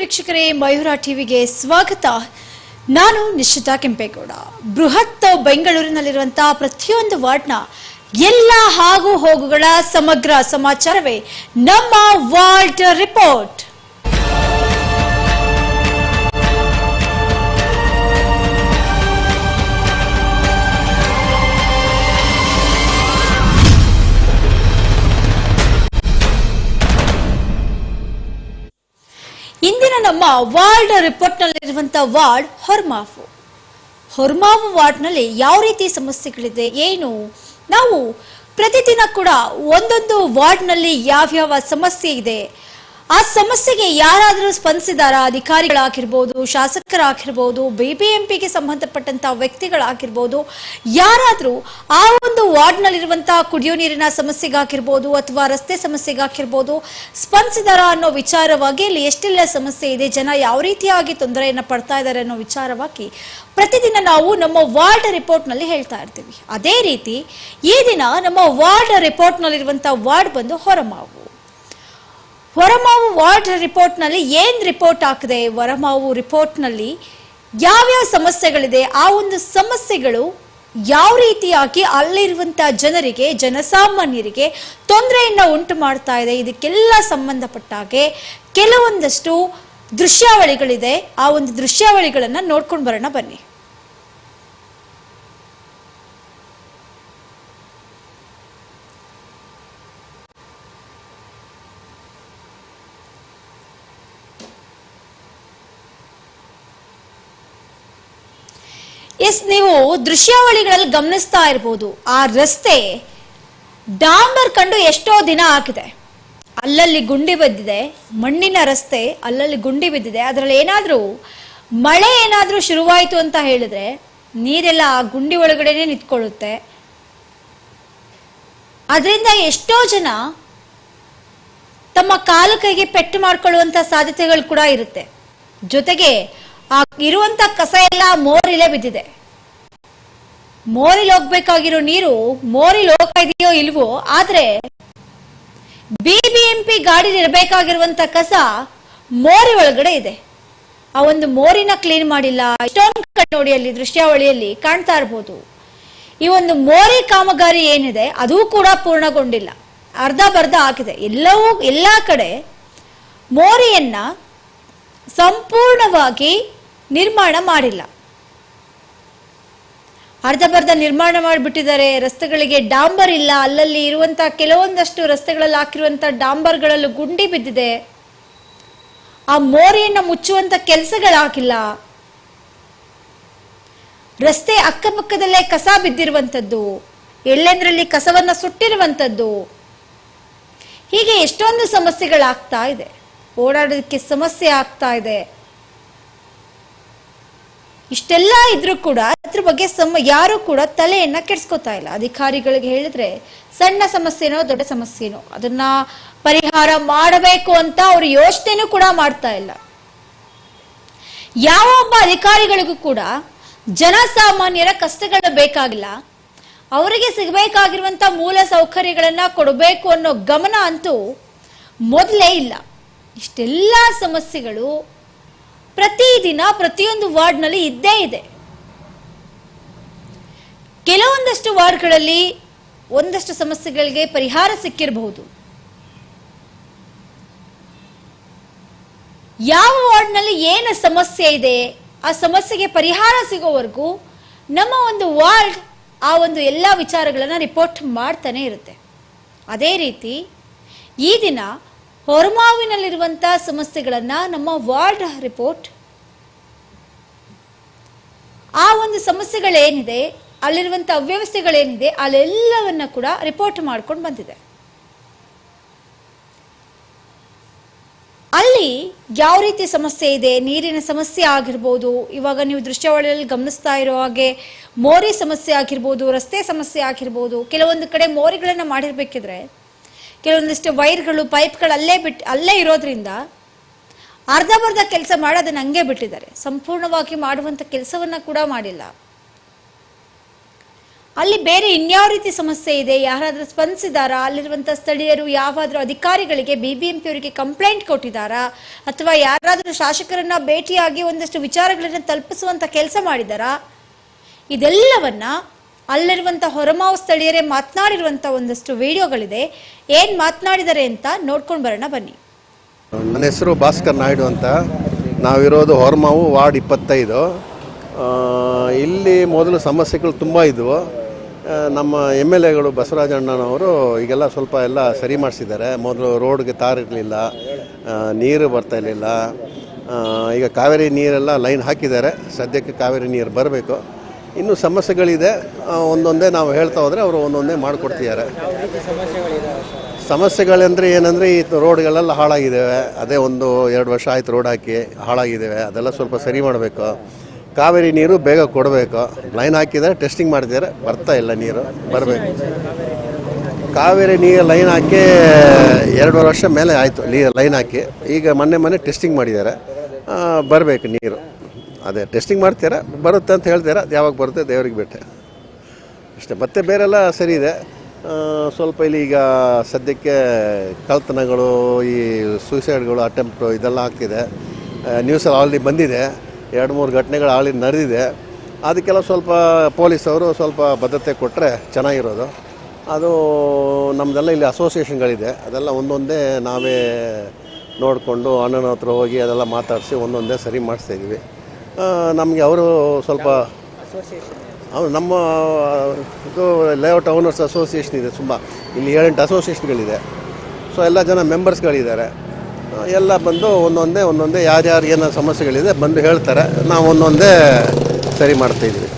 ವೀಕ್ಷಕರೇ, ಮಯೂರ ಟಿವಿಗೆ ಸ್ವಾಗತ. ನಾನು ನಿಶ್ಚಿತ ಕೆಂಪೇಗೌಡ. ಬೃಹತ್ ಬೆಂಗಳೂರಿನಲ್ಲಿರುವಂತಹ ಪ್ರತಿಯೊಂದು ವಾರ್ಡ್ನ ಎಲ್ಲ ಹಾಗೂ ಹೋಗುಗಳ ಸಮಗ್ರ ಸಮಾಚಾರವೇ ನಮ್ಮ ವಾರ್ಡ್ ರಿಪೋರ್ಟ್. ಇಂದಿನ ನಮ್ಮ ವಾರ್ಡ್ ರಿಪೋರ್ಟ್ನಲ್ಲಿರುವಂತಹ ವಾರ್ಡ್ ಹೊರ್ಮಾವು. ಹೊರ್ಮಾವು ವಾರ್ಡ್ನಲ್ಲಿ ಯಾವ ರೀತಿ ಸಮಸ್ಯೆಗಳಿದೆ, ಏನು? ನಾವು ಪ್ರತಿದಿನ ಕೂಡ ಒಂದೊಂದು ವಾರ್ಡ್ನಲ್ಲಿ ಯಾವ್ಯಾವ ಸಮಸ್ಯೆ ಇದೆ ಆ ಸಮಸ್ಯೆಗೆ ಯಾರಾದರೂ ಸ್ಪಂದಿಸಿದಾರಾ? ಅಧಿಕಾರಿಗಳಾಗಿರ್ಬೋದು, ಶಾಸಕರಾಗಿರ್ಬೋದು, ಬಿಬಿಎಂಪಿಗೆ ಸಂಬಂಧಪಟ್ಟಂತಹ ವ್ಯಕ್ತಿಗಳಾಗಿರ್ಬೋದು, ಯಾರಾದರೂ ಆ ಒಂದು ವಾರ್ಡ್ನಲ್ಲಿರುವಂತಹ ಕುಡಿಯೋ ನೀರಿನ ಸಮಸ್ಯೆಗಾಗಿರ್ಬೋದು ಅಥವಾ ರಸ್ತೆ ಸಮಸ್ಯೆಗಾಗಿರ್ಬೋದು ಸ್ಪಂದಿಸಿದಾರಾ ಅನ್ನೋ ವಿಚಾರವಾಗಿ ಇಲ್ಲಿ ಎಷ್ಟೆಲ್ಲ ಸಮಸ್ಯೆ ಇದೆ, ಜನ ಯಾವ ರೀತಿಯಾಗಿ ತೊಂದರೆಯನ್ನು ಪಡ್ತಾ ಇದ್ದಾರೆ ಅನ್ನೋ ವಿಚಾರವಾಗಿ ಪ್ರತಿದಿನ ನಾವು ನಮ್ಮ ವಾರ್ಡ್ ರಿಪೋರ್ಟ್ನಲ್ಲಿ ಹೇಳ್ತಾ ಇರ್ತೀವಿ. ಅದೇ ರೀತಿ ಈ ದಿನ ನಮ್ಮ ವಾರ್ಡ್ ರಿಪೋರ್ಟ್ನಲ್ಲಿರುವಂತಹ ವಾರ್ಡ್ ಬಂದು ಹೊರಮಾವು. ಹೊರಮಾವು ವಾರ್ಡ್ ರಿಪೋರ್ಟ್ನಲ್ಲಿ ಏನ್ ರಿಪೋರ್ಟ್ ಹಾಕಿದೆ? ಹೊರಮಾವು ರಿಪೋರ್ಟ್ನಲ್ಲಿ ಯಾವ್ಯಾವ ಸಮಸ್ಯೆಗಳಿದೆ? ಆ ಒಂದು ಸಮಸ್ಯೆಗಳು ಯಾವ ರೀತಿಯಾಗಿ ಅಲ್ಲಿರುವಂತಹ ಜನರಿಗೆ, ಜನಸಾಮಾನ್ಯರಿಗೆ ತೊಂದರೆಯನ್ನ ಉಂಟು ಮಾಡ್ತಾ ಇದೆ? ಇದಕ್ಕೆಲ್ಲ ಸಂಬಂಧಪಟ್ಟ ಹಾಗೆ ಕೆಲವೊಂದಷ್ಟು ದೃಶ್ಯಾವಳಿಗಳಿದೆ. ಆ ಒಂದು ದೃಶ್ಯಾವಳಿಗಳನ್ನ ನೋಡ್ಕೊಂಡು ಬರೋಣ ಬನ್ನಿ. ಎಸ್, ನೀವು ದೃಶ್ಯಾವಳಿಗಳಲ್ಲಿ ಗಮನಿಸ್ತಾ ಇರ್ಬೋದು. ಆ ರಸ್ತೆ ಡಾಂಬರ್ ಕಂಡು ಎಷ್ಟೋ ದಿನ ಆಗಿದೆ. ಅಲ್ಲಲ್ಲಿ ಗುಂಡಿ ಬಿದ್ದಿದೆ. ಮಣ್ಣಿನ ರಸ್ತೆ ಅಲ್ಲಲ್ಲಿ ಗುಂಡಿ ಬಿದ್ದಿದೆ. ಅದರಲ್ಲಿ ಏನಾದರೂ ಮಳೆ ಏನಾದರೂ ಶುರುವಾಯಿತು ಅಂತ ಹೇಳಿದ್ರೆ ನೀರೆಲ್ಲ ಆ ಗುಂಡಿ ಒಳಗಡೆನೆ ನಿಂತ್ಕೊಳ್ಳುತ್ತೆ. ಅದರಿಂದ ಎಷ್ಟೋ ಜನ ತಮ್ಮ ಕಾಲು ಕೈಗೆ ಪೆಟ್ಟು ಮಾಡ್ಕೊಳ್ಳುವಂಥ ಸಾಧ್ಯತೆಗಳು ಕೂಡ ಇರುತ್ತೆ. ಜೊತೆಗೆ ಆ ಇರುವಂತ ಕಸ ಎಲ್ಲ ಮೋರಿಲೇ ಬಿದ್ದಿದೆ. ಮೋರಿಲ್ ಹೋಗ್ಬೇಕಾಗಿರೋ ನೀರು ಮೋರಿಲ್ ಹೋಗ್ತಾ ಇದೆಯೋ ಇಲ್ವೋ, ಆದ್ರೆ ಬಿಬಿಎಂಪಿ ಗಾಡಿ ಇರಬೇಕಾಗಿರುವಂತ ಕಸ ಮೋರಿ ಒಳಗಡೆ ಇದೆ. ಆ ಒಂದು ಮೋರಿನ ಕ್ಲೀನ್ ಮಾಡಿಲ್ಲ ನೋಡಿ ಅಲ್ಲಿ ದೃಶ್ಯಾವಳಿಯಲ್ಲಿ ಕಾಣ್ತಾ ಇರಬಹುದು ಈ ಒಂದು ಮೋರಿ ಕಾಮಗಾರಿ ಏನಿದೆ, ಅದು ಕೂಡ ಪೂರ್ಣಗೊಂಡಿಲ್ಲ. ಅರ್ಧ ಬರ್ಧ ಆಗಿದೆ. ಎಲ್ಲವೂ, ಎಲ್ಲಾ ಕಡೆ ಮೋರಿಯನ್ನ ಸಂಪೂರ್ಣವಾಗಿ ನಿರ್ಮಾಣ ಮಾಡಿಲ್ಲ. ಅರ್ಧ ಬರ್ಧ ನಿರ್ಮಾಣ ಮಾಡಿಬಿಟ್ಟಿದ್ದಾರೆ. ರಸ್ತೆಗಳಿಗೆ ಡಾಂಬರ್ ಇಲ್ಲ. ಅಲ್ಲಲ್ಲಿ ಇರುವಂತಹ ಕೆಲವೊಂದಷ್ಟು ರಸ್ತೆಗಳಲ್ಲಿ ಹಾಕಿರುವಂತ ಡಾಂಬರ್ಗಳಲ್ಲೂ ಗುಂಡಿ ಬಿದ್ದಿದೆ. ಆ ಮೋರಿಯನ್ನು ಮುಚ್ಚುವಂತ ಕೆಲಸಗಳಾಗಿಲ್ಲ ರಸ್ತೆ ಅಕ್ಕಪಕ್ಕದಲ್ಲೇ ಕಸ ಬಿದ್ದಿರುವಂಥದ್ದು. ಎಳ್ಳೆಂದ್ರಲ್ಲಿ ಕಸವನ್ನ ಸುಟ್ಟಿರುವಂಥದ್ದು. ಹೀಗೆ ಎಷ್ಟೊಂದು ಸಮಸ್ಯೆಗಳಾಗ್ತಾ ಇದೆ. ಓಡಾಡೋದಕ್ಕೆ ಸಮಸ್ಯೆ ಆಗ್ತಾ ಇದೆ. ಇಷ್ಟೆಲ್ಲ ಇದ್ರೂ ಕೂಡ ಅದ್ರ ಬಗ್ಗೆ ಸಮ ಯಾರು ಕೂಡ ತಲೆಯನ್ನ ಕೆಡ್ಸ್ಕೊತಾ ಇಲ್ಲ. ಅಧಿಕಾರಿಗಳಿಗೆ ಹೇಳಿದ್ರೆ ಸಣ್ಣ ಸಮಸ್ಯೆನೋ ದೊಡ್ಡ ಸಮಸ್ಯೆನೋ ಅದನ್ನ ಪರಿಹಾರ ಮಾಡಬೇಕು ಅಂತ ಅವರು ಯೋಚನೆನೂ ಕೂಡ ಮಾಡ್ತಾ ಇಲ್ಲ. ಯಾವ ಒಬ್ಬ ಅಧಿಕಾರಿಗಳಿಗೂ ಕೂಡ ಜನಸಾಮಾನ್ಯರ ಕಷ್ಟಗಳು ಬೇಕಾಗಿಲ್ಲ. ಅವರಿಗೆ ಸಿಗಬೇಕಾಗಿರುವಂತ ಮೂಲ ಸೌಕರ್ಯಗಳನ್ನ ಕೊಡಬೇಕು ಅನ್ನೋ ಗಮನ ಅಂತೂ ಮೊದಲೇ ಇಲ್ಲ. ಇಷ್ಟೆಲ್ಲ ಸಮಸ್ಯೆಗಳು ಪ್ರತಿದಿನ ಪ್ರತಿಯೊಂದು ವಾರ್ಡ್ನಲ್ಲಿ ಇದ್ದೇ ಇದೆ. ಕೆಲವೊಂದಷ್ಟು ವಾರ್ಡ್ಗಳಲ್ಲಿ ಒಂದಷ್ಟು ಸಮಸ್ಯೆಗಳಿಗೆ ಪರಿಹಾರ ಸಿಕ್ಕಿರಬಹುದು. ಯಾವ ವಾರ್ಡ್ನಲ್ಲಿ ಏನು ಸಮಸ್ಯೆ ಇದೆ, ಆ ಸಮಸ್ಯೆಗೆ ಪರಿಹಾರ ಸಿಗೋವರೆಗೂ ನಮ್ಮ ಒಂದು ವಾರ್ಡ್ ಆ ಒಂದು ಎಲ್ಲ ವಿಚಾರಗಳನ್ನು ರಿಪೋರ್ಟ್ ಮಾಡ್ತಾನೆ ಇರುತ್ತೆ. ಅದೇ ರೀತಿ ಈ ದಿನ ಹೊರಮಾವಿನಲ್ಲಿರುವಂಥ ಸಮಸ್ಯೆಗಳನ್ನು ನಮ್ಮ ವಾರ್ಡ್ ರಿಪೋರ್ಟ್ ಆ ಒಂದು ಸಮಸ್ಯೆಗಳೇನಿದೆ ಅಲ್ಲಿರುವಂಥ ಅವ್ಯವಸ್ಥೆಗಳೇನಿದೆ, ಅಲ್ಲೆಲ್ಲವನ್ನ ಕೂಡ ರಿಪೋರ್ಟ್ ಮಾಡ್ಕೊಂಡು ಬಂದಿದೆ. ಅಲ್ಲಿ ಯಾವ ರೀತಿ ಸಮಸ್ಯೆ ಇದೆ, ನೀರಿನ ಸಮಸ್ಯೆ ಆಗಿರ್ಬೋದು, ಇವಾಗ ನೀವು ದೃಶ್ಯಾವಳಿಯಲ್ಲಿ ಗಮನಿಸ್ತಾ ಇರೋ ಹಾಗೆ ಮೋರಿ ಸಮಸ್ಯೆ ಆಗಿರ್ಬೋದು, ರಸ್ತೆ ಸಮಸ್ಯೆ ಆಗಿರ್ಬೋದು, ಕೆಲವೊಂದು ಕಡೆ ಮೋರಿಗಳನ್ನು ಮಾಡಿರ್ಬೇಕಿದ್ರೆ, ಕೆಲವೊಂದಿಷ್ಟು ವೈರ್ಗಳು, ಪೈಪ್ಗಳು ಅಲ್ಲೇ ಬಿಟ್ಟು ಅಲ್ಲೇ ಇರೋದ್ರಿಂದ ಅರ್ಧ ಬರ್ಧ ಕೆಲಸ ಮಾಡಿ ಅದನ್ನ ಹಂಗೆ ಬಿಟ್ಟಿದ್ದಾರೆ. ಸಂಪೂರ್ಣವಾಗಿ ಮಾಡುವಂತ ಕೆಲಸವನ್ನ ಕೂಡ ಮಾಡಿಲ್ಲ. ಅಲ್ಲಿ ಬೇರೆ ಇನ್ಯಾವ ರೀತಿ ಸಮಸ್ಯೆ ಇದೆ, ಯಾರಾದರೂ ಸ್ಪಂದಿಸಿದಾರಾ, ಅಲ್ಲಿರುವಂತ ಸ್ಥಳೀಯರು ಯಾವಾದರೂ ಅಧಿಕಾರಿಗಳಿಗೆ ಬಿ ಬಿಬಿಎಂಪಿ ಅವರಿಗೆ ಕಂಪ್ಲೇಂಟ್ ಕೊಟ್ಟಿದ್ದಾರಾ ಅಥವಾ ಯಾರಾದರೂ ಶಾಸಕರನ್ನ ಭೇಟಿಯಾಗಿ ಒಂದಷ್ಟು ವಿಚಾರಗಳನ್ನು ತಲುಪಿಸುವಂಥ ಕೆಲಸ ಮಾಡಿದಾರಾ? ಇದೆಲ್ಲವನ್ನ ಅಲ್ಲಿರುವಂತ ಹೊರಮಾವು ಸ್ಥಳೀಯರೇ ಮಾತನಾಡಿರುವಂತ ಒಂದಷ್ಟು ವಿಡಿಯೋಗಳಿದೆ. ಏನು ಮಾತನಾಡಿದ್ದಾರೆ ಅಂತ ನೋಡ್ಕೊಂಡು ಬರೋಣ ಬನ್ನಿ. ನನ್ನ ಹೆಸರು ಭಾಸ್ಕರ್ ನಾಯ್ಡು ಅಂತ. ನಾವಿರೋದು ಹೊರಮಾವು ವಾರ್ಡ್ ಇಪ್ಪತ್ತೈದು. ಇಲ್ಲಿ ಮೊದಲು ಸಮಸ್ಯೆಗಳು ತುಂಬ ಇದ್ದವು ನಮ್ಮ ಎಂ ಎಲ್ ಎಗಳು ಬಸವರಾಜ ಅಣ್ಣನವರು ಈಗೆಲ್ಲ ಸ್ವಲ್ಪ ಎಲ್ಲ ಸರಿ ಮಾಡಿಸಿದ್ದಾರೆ. ಮೊದಲು ರೋಡ್ಗೆ ತಾರ್ ಇರಲಿಲ್ಲ. ನೀರು ಬರ್ತಾ ಇರಲಿಲ್ಲ. ಈಗ ಕಾವೇರಿ ನೀರೆಲ್ಲ ಲೈನ್ ಹಾಕಿದ್ದಾರೆ. ಸದ್ಯಕ್ಕೆ ಕಾವೇರಿ ನೀರು ಬರಬೇಕು. ಇನ್ನೂ ಸಮಸ್ಯೆಗಳಿದೆ. ಒಂದೊಂದೇ ನಾವು ಹೇಳ್ತಾ ಹೋದರೆ ಅವರು ಒಂದೊಂದೇ ಮಾಡಿಕೊಡ್ತಿದ್ದಾರೆ. ಸಮಸ್ಯೆಗಳಂದರೆ ಏನಂದರೆ ಈ ರೋಡ್ಗಳೆಲ್ಲ ಹಾಳಾಗಿದ್ದಾವೆ ಅದೇ ಒಂದು ಎರಡು ವರ್ಷ ಆಯ್ತು ರೋಡ್ ಹಾಕಿ ಹಾಳಾಗಿದ್ದಾವೆ ಅದೆಲ್ಲ ಸ್ವಲ್ಪ ಸರಿ ಮಾಡಬೇಕು. ಕಾವೇರಿ ನೀರು ಬೇಗ ಕೊಡಬೇಕು. ಲೈನ್ ಹಾಕಿದರೆ, ಟೆಸ್ಟಿಂಗ್ ಮಾಡ್ತಿದ್ದಾರೆ ಬರ್ತಾ ಇಲ್ಲ ನೀರು. ಬರಬೇಕು. ಕಾವೇರಿ ನೀರು ಲೈನ್ ಹಾಕಿ ಎರಡು ವರ್ಷ ಮೇಲೆ ಆಯಿತು ನೀರು ಲೈನ್ ಹಾಕಿ. ಈಗ ಮೊನ್ನೆ ಮೊನ್ನೆ ಟೆಸ್ಟಿಂಗ್ ಮಾಡಿದ್ದಾರೆ. ಬರಬೇಕು ನೀರು. ಅದೇ ಟೆಸ್ಟಿಂಗ್ ಮಾಡ್ತೀರಾ ಬರುತ್ತೆ ಅಂತ ಹೇಳ್ತೀರಾ ಯಾವಾಗ ಬರುತ್ತೆ ದೇವ್ರಿಗೆ ಬಿಟ್ಟೆ ಅಷ್ಟೇ. ಮತ್ತೆ ಬೇರೆಲ್ಲ ಸರಿ ಇದೆ. ಸ್ವಲ್ಪ ಇಲ್ಲಿ ಈಗ ಸದ್ಯಕ್ಕೆ ಕಳ್ತನಗಳು ಈ ಸೂಸೈಡ್ಗಳು ಅಟೆಂಪ್ಟು ಇದೆಲ್ಲ ಆಗ್ತಿದೆ. ನ್ಯೂಸಲ್ಲಿ ಆಲ್ರೆಡಿ ಬಂದಿದೆ. ಎರಡು, ಮೂರು ಘಟನೆಗಳು ಆಲ್ರೆಡಿ ನಡೆದಿದೆ. ಅದಕ್ಕೆಲ್ಲ ಸ್ವಲ್ಪ ಪೊಲೀಸವರು ಸ್ವಲ್ಪ ಭದ್ರತೆ ಕೊಟ್ಟರೆ ಚೆನ್ನಾಗಿರೋದು. ಅದು ನಮ್ಮದೆಲ್ಲ ಇಲ್ಲಿ ಅಸೋಸಿಯೇಷನ್ಗಳಿದೆ ಅದೆಲ್ಲ ಒಂದೊಂದೇ ನಾವೇ ನೋಡಿಕೊಂಡು ಅಣ್ಣನ ಹತ್ರ ಹೋಗಿ ಅದೆಲ್ಲ ಮಾತಾಡಿಸಿ ಒಂದೊಂದೇ ಸರಿ ಮಾಡಿಸ್ತಾ ಇದ್ದೀವಿ ನಮಗೆ ಅವರು ಸ್ವಲ್ಪ ಅವ್ರು ನಮ್ಮ ಇದು ಲೇಔಟ್ ಓನರ್ಸ್ ಅಸೋಸಿಯೇಷನ್ ಇದೆ ತುಂಬ. ಇಲ್ಲಿ ಏಳೆಂಟು ಅಸೋಸಿಯೇಷನ್ಗಳಿದೆ ಸೊ ಎಲ್ಲ ಜನ ಮೆಂಬರ್ಸ್ಗಳಿದ್ದಾರೆ ಎಲ್ಲ ಬಂದು ಒಂದೊಂದೇ ಒಂದೊಂದೇ ಯಾರ್ಯಾರು ಏನೋ ಸಮಸ್ಯೆಗಳಿದೆ ಬಂದು ಹೇಳ್ತಾರೆ. ನಾವು ಒಂದೊಂದೇ ಸರಿ ಮಾಡ್ತಾಯಿದ್ದೀವಿ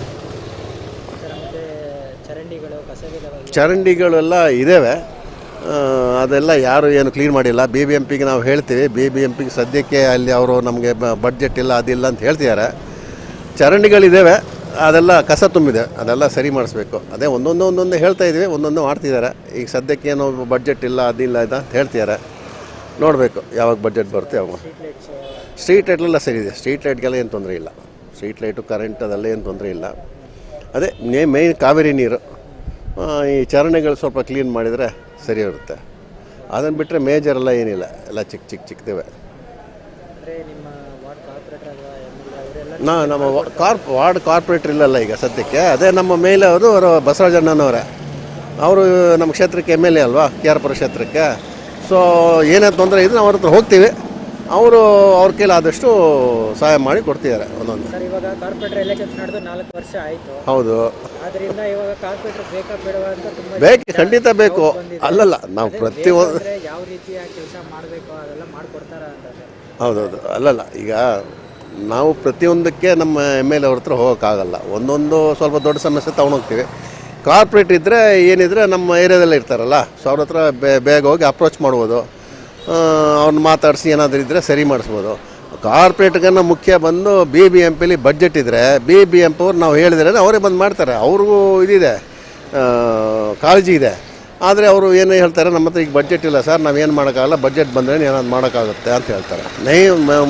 ಚರಂಡಿಗಳೆಲ್ಲ ಇದ್ದಾವೆ ಅದೆಲ್ಲ ಯಾರು ಏನು ಕ್ಲೀನ್ ಮಾಡಿಲ್ಲ. ಬಿ ಬಿ ಎಂ ಪಿಗೆ ನಾವು ಹೇಳ್ತೀವಿ. ಬಿ ಬಿ ಎಂ ಪಿಗೆ ಸದ್ಯಕ್ಕೆ ಅಲ್ಲಿ ಅವರು ನಮಗೆ ಬಡ್ಜೆಟ್ ಇಲ್ಲ ಅದಿಲ್ಲ ಅಂತ ಹೇಳ್ತಿದ್ದಾರೆ. ಚರಂಡಿಗಳಿದ್ದಾವೆ ಅದೆಲ್ಲ ಕಸ ತುಂಬಿದೆ ಅದೆಲ್ಲ ಸರಿ ಮಾಡಿಸ್ಬೇಕು. ಅದೇ ಒಂದೊಂದು ಒಂದೊಂದು ಹೇಳ್ತಾ ಇದ್ದೀವಿ ಒಂದೊಂದು ಮಾಡ್ತಿದ್ದಾರೆ. ಈಗ ಸದ್ಯಕ್ಕೆ ಏನೋ ಬಡ್ಜೆಟ್ ಇಲ್ಲ ಅದಿಲ್ಲ ಇದು ಅಂತ ಹೇಳ್ತಿದ್ದಾರೆ. ನೋಡಬೇಕು ಯಾವಾಗ ಬಜೆಟ್ ಬರುತ್ತೆ ಅವಾಗ ಸ್ಟ್ರೀಟ್ ಲೈಟ್ಲೆಲ್ಲ ಸರಿ ಇದೆ. ಸ್ಟ್ರೀಟ್ ಲೈಟ್ಗೆಲ್ಲ ಏನು ತೊಂದರೆ ಇಲ್ಲ. ಸ್ಟ್ರೀಟ್ ಲೈಟು ಕರೆಂಟ್ ಅದೆಲ್ಲ ಏನು ತೊಂದರೆ ಇಲ್ಲ. ಅದೇ ಮೇ ಮೇಯ್ನ್ ಕಾವೇರಿ ನೀರು. ಈ ಚರಂಡಿಗಳು ಸ್ವಲ್ಪ ಕ್ಲೀನ್ ಮಾಡಿದರೆ ಸರಿ ಇರುತ್ತೆ. ಅದನ್ನು ಬಿಟ್ಟರೆ ಮೇಜರ್ ಎಲ್ಲ ಏನಿಲ್ಲ. ಎಲ್ಲ ಚಿಕ್ಕ ಚಿಕ್ಕ ಚಿಕ್ಕದಿವೆ ಅಂದರೆ ನಿಮ್ಮ ವಾರ್ಡ್ ಕಾರ್ಪೊರೇಟರ್ ಅಥವಾ ಎಂ ಎಲ್ ಅವರೆಲ್ಲ ನಾ ನಮ್ಮ ಕಾರ್ಪ್ ವಾರ್ಡ್ ಕಾರ್ಪೊರೇಟರ್ ಇಲ್ಲಲ್ಲ ಈಗ ಸದ್ಯಕ್ಕೆ. ಅದೇ ನಮ್ಮ ಮೇಲೆ ಅವರು ಅವರು ಬಸವರಾಜಣ್ಣನವರೇ ಅವರು ನಮ್ಮ ಕ್ಷೇತ್ರಕ್ಕೆ ಎಂ ಎಲ್ ಎ ಅಲ್ವಾ ಕೆ ಆರ್ ಪುರ ಕ್ಷೇತ್ರಕ್ಕೆ. ಸೊ ಏನೇ ತೊಂದರೆ ಇದ್ರೆ ಅವ್ರ ಹತ್ರ ಹೋಗ್ತೀವಿ. ಅವರು ಅವ್ರ ಕೈಲಾದಷ್ಟು ಸಹಾಯ ಮಾಡಿ ಕೊಡ್ತಿದ್ದಾರೆ ಒಂದೊಂದು. ಸರ್ ಇವಾಗ ಕಾರ್ಪೊರೇಟರ್ ಎಲೆಕ್ಷನ್ಸ್ ನಡೆದು ನಾಲ್ಕು ವರ್ಷ ಆಯಿತು. ಹೌದು. ಆದ್ರಿಂದ ಇವಾಗ ಕಾರ್ಪೊರೇಟರ್ ಬೇಕಾ ಬೇಡವಾ ಅಂತ ತುಂಬ ಬೇಕು ಖಂಡಿತ ಬೇಕು. ಅಲ್ಲಲ್ಲ ನಾವು ಪ್ರತಿ ಯಾವ ರೀತಿಯ ಕೆಲಸ ಮಾಡಬೇಕು ಅದೆಲ್ಲ ಮಾಡಿಕೊಡ್ತಾರ ಅಂತ. ಹೌದೌದು. ಅಲ್ಲಲ್ಲ ಈಗ ನಾವು ಪ್ರತಿಯೊಂದಕ್ಕೆ ನಮ್ಮ ಎಂ ಎಲ್ ಎ ಅವ್ರ ಹತ್ರ ಹೋಗೋಕ್ಕಾಗಲ್ಲ. ಒಂದೊಂದು ಸ್ವಲ್ಪ ದೊಡ್ಡ ಸಮಸ್ಯೆ ತೊಗೊಂಡೋಗ್ತೀವಿ. ಕಾರ್ಪೊರೇಟ್ ಇದ್ದರೆ ಏನಿದ್ರೆ ನಮ್ಮ ಏರಿಯಾದಲ್ಲೇ ಇರ್ತಾರಲ್ಲ ಸೊ ಅವ್ರ ಹತ್ರ ಬೇಗ ಹೋಗಿ ಅಪ್ರೋಚ್ ಮಾಡ್ಬೋದು. ಅವ್ರನ್ನ ಮಾತಾಡಿಸಿ ಏನಾದರೂ ಇದ್ದರೆ ಸರಿ ಮಾಡಿಸ್ಬೋದು. ಕಾರ್ಪೊರೇಟ್ಗನ್ನ ಮುಖ್ಯ ಬಂದು ಬಿ ಬಿ ಎಂ ಪಿಲಿ ಬಡ್ಜೆಟ್ ಇದ್ದರೆ ಬಿ ಬಿ ಎಂ ಪಿ ಅವ್ರು ನಾವು ಹೇಳಿದ್ರೆ ಅವರೇ ಬಂದು ಮಾಡ್ತಾರೆ. ಅವ್ರಿಗೂ ಇದಿದೆ. ಕಾಳಜಿ ಇದೆ. ಆದರೆ ಅವರು ಏನು ಹೇಳ್ತಾರೆ, ನಮ್ಮ ಹತ್ರ ಈಗ ಬಜೆಟ್ ಇಲ್ಲ ಸರ್ ನಾವೇನು ಮಾಡೋಕ್ಕಾಗಲ್ಲ ಬಜೆಟ್ ಬಂದರೆ ಏನಾದ್ರು ಮಾಡೋಕ್ಕಾಗುತ್ತೆ ಅಂತ ಹೇಳ್ತಾರೆ. ನೈ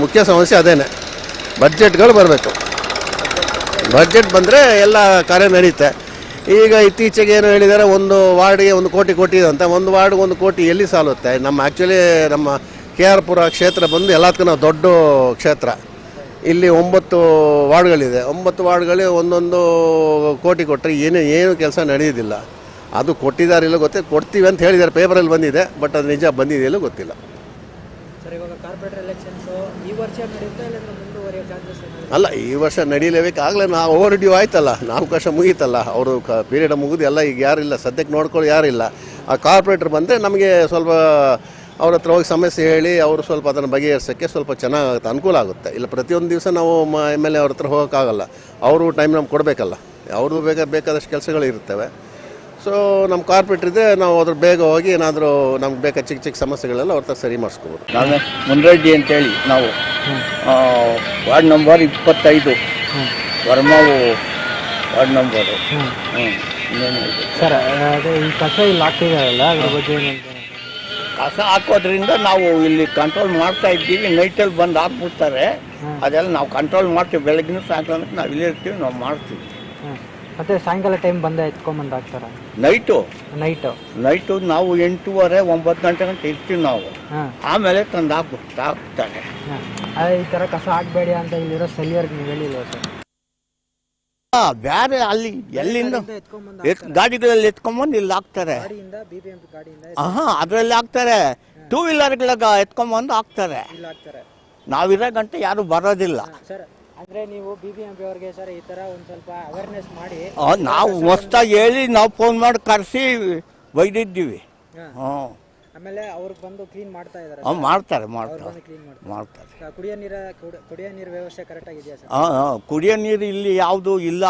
ಮುಖ್ಯ ಸಮಸ್ಯೆ ಅದೇನೆ. ಬಡ್ಜೆಟ್ಗಳು ಬರಬೇಕು. ಬಜೆಟ್ ಬಂದರೆ ಎಲ್ಲ ಕಾರ್ಯ ನಡೆಯುತ್ತೆ ಈಗ ಇತ್ತೀಚೆಗೆ ಏನು ಹೇಳಿದ್ದಾರೆ ಒಂದು ವಾರ್ಡ್ಗೆ ಒಂದು ಕೋಟಿ ಕೋಟಿ ಅಂತ. ಒಂದು ವಾರ್ಡ್ಗೆ ಒಂದು ಕೋಟಿ ಎಲ್ಲಿ ಸಾಲುತ್ತೆ? ನಮ್ಮ ಆ್ಯಕ್ಚುಲಿ ನಮ್ಮ ಕೆ ಆರ್ ಪುರ ಕ್ಷೇತ್ರ ಬಂದು ಎಲ್ಲದಕ್ಕೂ ದೊಡ್ಡ ಕ್ಷೇತ್ರ. ಇಲ್ಲಿ ಒಂಬತ್ತು ವಾರ್ಡ್ಗಳಿದೆ. ಒಂಬತ್ತು ವಾರ್ಡ್ಗಳಿಗೆ ಒಂದೊಂದು ಕೋಟಿ ಕೊಟ್ಟರೆ ಏನು ಏನು ಕೆಲಸ ನಡೆಯೋದಿಲ್ಲ. ಅದು ಕೊಟ್ಟಿದ್ದಾರೆ ಇಲ್ಲ ಗೊತ್ತೇ ಕೊಡ್ತೀವಿ ಅಂತ ಹೇಳಿದ್ದಾರೆ ಪೇಪರಲ್ಲಿ ಬಂದಿದೆ ಬಟ್ ಅದು ನಿಜ ಬಂದಿದೆಯಲ್ಲೂ ಗೊತ್ತಿಲ್ಲ. ಸರ್, ಇವಾಗ ಕಾರ್ಪೊರೇಟರ್ ಎಲೆಕ್ಷನ್ಸು ಈ ವರ್ಷ ನಡೆಯುತ್ತಾ ಅಲ್ಲ, ಈ ವರ್ಷ ನಡೀಲೇಬೇಕು. ನಾವು ಓವರ್ ಡ್ಯೂ ಆಯ್ತಲ್ಲ. ನಾವು ವರ್ಷ ಮುಗೀತಲ್ಲ. ಅವರು ಕ ಪೀರಿಯಡ್ ಮುಗಿದು ಎಲ್ಲ ಈಗ ಯಾರಿಲ್ಲ. ಸದ್ಯಕ್ಕೆ ನೋಡ್ಕೊಳ್ಳಿ ಯಾರಿಲ್ಲ. ಆ ಕಾರ್ಪೊರೇಟ್ರ್ ಬಂದರೆ ನಮಗೆ ಸ್ವಲ್ಪ ಅವ್ರ ಹತ್ರ ಹೋಗಿ ಸಮಸ್ಯೆ ಹೇಳಿ ಅವರು ಸ್ವಲ್ಪ ಅದನ್ನು ಬಗೆಹರಿಸೋಕ್ಕೆ ಸ್ವಲ್ಪ ಚೆನ್ನಾಗುತ್ತೆ ಅನುಕೂಲ ಆಗುತ್ತೆ. ಇಲ್ಲ, ಪ್ರತಿಯೊಂದು ದಿವಸ ನಾವು ಮ ಎಂ ಎಲ್ ಎ ಅವ್ರ ಹತ್ರ ಹೋಗೋಕ್ಕಾಗಲ್ಲ. ಅವರು ಟೈಮ್ ನಮ್ಗೆ ಕೊಡಬೇಕಲ್ಲ. ಬೇಕಾದ, ಬೇಕಾದಷ್ಟು ಕೆಲಸಗಳು ಇರ್ತವೆ. ಸೊ ನಮ್ಮ ಕಾರ್ಪೆಟ್ ಇದೆ ನಾವು ಅದ್ರ ಬೇಗ ಹೋಗಿ ಏನಾದರೂ ನಮ್ಗೆ ಬೇಕಾದ ಚಿಕ್ಕ ಚಿಕ್ಕ ಸಮಸ್ಯೆಗಳೆಲ್ಲ ಅವ್ರ ಹತ್ರ ಸರಿ ಮಾಡಿಸ್ಕೋಬೋದು. ನಾನು ಮುನ್ರೆಡ್ಡಿ ಅಂತೇಳಿ ನಾವು ಆ, ವಾರ್ಡ್ ನಂಬರ್ ಇಪ್ಪತ್ತೈದು. ವರ್ಮಾವು ವಾರ್ಡ್ ನಂಬರು. ಹ್ಞೂ ಇನ್ನೇನು ಇದೆ? ಸರ್ ಅದೇ ಈ ಕಸ ಇಲ್ಲಿ ಹಾಕ್ತಿದಾರಲ್ಲ ಅದ್ರ ಬಗ್ಗೆ ಕಸ ಹಾಕೋದ್ರಿಂದ ನಾವು ಇಲ್ಲಿ ಕಂಟ್ರೋಲ್ ಮಾಡ್ತಾ ಇದ್ದೀವಿ ನೈಟಲ್ಲಿ ಬಂದು ಹಾಕ್ಬಿಡ್ತಾರೆ. ಅದೆಲ್ಲ ನಾವು ಕಂಟ್ರೋಲ್ ಮಾಡ್ತೀವಿ ಬೆಳಗ್ಗಿನ ಸಾಯಂಕಾಲ ನಾವು ಇಲ್ಲೇ ಇರ್ತೀವಿ ನಾವು ಮಾಡ್ತೀವಿ. ಮತ್ತೆ ಸಾಯಂಕಾಲ ಟೈಮ್ ಬಂದ ಎತ್ಕೊಂಬಂದು ಹಾಕ್ತಾರ. ನೈಟು ನೈಟು ನೈಟು ನಾವು ಎಂಟೂವರೆ ಒಂಬತ್ತು ಗಂಟೆ ಗಂಟೆ ಇರ್ತೀವಿ ನಾವು. ಹಾಂ. ಆಮೇಲೆ ತಂದು ಹಾಕ್ಬಿಟ್ಟು ಹಾಕ್ತಾರೆ ಈ ಥರ ಕಸ ಹಾಕ್ಬೇಡಿ ಅಂತ ಇಲ್ಲಿರೋ ಸ್ಥಳೀಯರಿಗೆ ನೀವು ಹೇಳಿಲ್ವ ಸರ್? ಬೇರೆ ಅಲ್ಲಿ ಎಲ್ಲಿಂದ? ಎತ್ ಗಾಡಿಗಳಲ್ಲಿ ಎತ್ಕೊಂಬಂದು ಇಲ್ಲಿ ಹಾಕ್ತಾರೆ. ಗಾಡಿಯಿಂದ ಬಿ ಬಿ ಎಂ ಪಿ ಗಾಡಿಯಿಂದ ಆಹಾ ಅದ್ರಲ್ಲಿ ಹಾಕ್ತಾರೆ. ಟೂ ವೀಲರ್ಗಳ ಎತ್ಕೊಂಬಂದು ಹಾಕ್ತಾರೆ. ಇಲ್ಲಿ ಹಾಕ್ತಾರೆ. ನಾವಿರೋ ಗಂಟೆ ಯಾರು ಬರೋದಿಲ್ಲ. ಸರ್ ಅಂದ್ರೆ ನೀವು ಬಿ ಬಿ ಎಂ ಅವ್ರಿಗೆ ಸರ್ ಈ ತರ ಒಂದ್ ಸ್ವಲ್ಪ ಅವೇರ್ನೆಸ್ ಮಾಡಿ. ನಾವು ಹೊಸ್ತಾಗಿ ಹೇಳಿ ನಾವು ಫೋನ್ ಮಾಡಿ ಕರೆಸಿ ಒಯ್ದಿದ್ದೀವಿ. ಹ್ಞೂ ಆಮೇಲೆ ಅವ್ರು ಬಂದು ಕ್ಲೀನ್ ಮಾಡ್ತಾ ಇದಾರೆ ಅವ್ರು ಮಾಡ್ತಾರೆ. ಮಾಡ್ತಾರೆ. ಕ್ಲೀನ್ ಮಾಡ್ತಾರೆ ಕುಡಿಯೋ ನೀರ ಕುಡಿ- ಕುಡಿಯೋ ನೀರು ವ್ಯವಸ್ಥೆ ಕರೆಕ್ಟ್ ಆಗಿದೆಯಾ ಸರ್? ಹಾಂ ಹಾಂ ಕುಡಿಯೋ ನೀರು ಇಲ್ಲಿ ಯಾವುದು ಇಲ್ಲ.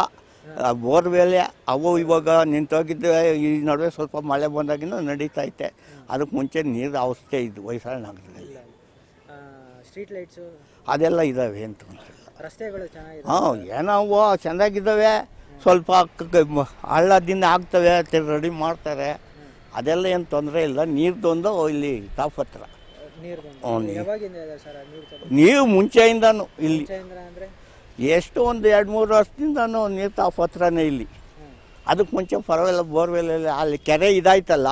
ಬೋರ್ವೆಲ್ ಅವು ಇವಾಗ ನಿಂತೋಗಿದ್ದೆ ಈ ನಡುವೆ ಸ್ವಲ್ಪ ಮಳೆ ಬಂದಾಗಿನ ನಡೀತಾ ಐತೆ. ಅದಕ್ಕೆ ಮುಂಚೆ ನೀರು ಅವಸ್ಥೆ ಇದ್ದು ವಯಸ್ಸಾಳ ನಗರದಲ್ಲಿ. ಸ್ಟ್ರೀಟ್ ಲೈಟ್ಸು ಅದೆಲ್ಲ ಇದ್ದಾವೆ ಅಂತ ಹಾಂ ಏನವು ಚೆನ್ನಾಗಿದ್ದಾವೆ. ಸ್ವಲ್ಪ ಹಳ್ಳದಿಂದ ಆಗ್ತವೆ ರೆಡಿ ಮಾಡ್ತಾರೆ. ಅದೆಲ್ಲ ಏನು ತೊಂದರೆ ಇಲ್ಲ. ನೀರ್ದೊಂದು ಇಲ್ಲಿ ಟಾಪ್ ಹತ್ರ ನೀರು. ಮುಂಚೆಯಿಂದನೂ ಇಲ್ಲಿ. ಎಷ್ಟು ಒಂದು ಎರಡು ಮೂರು ವರ್ಷದಿಂದನೂ ನೀರು ಟಾಪ್ ಹತ್ರನೇ ಇಲ್ಲಿ ಅದಕ್ಕೆ ಮುಂಚೆ ಪರವಾಗಿಲ್ಲ ಬೋರ್ವೆಲಲ್ಲಿ ಅಲ್ಲಿ ಕೆರೆ ಇದಾಯ್ತಲ್ಲ.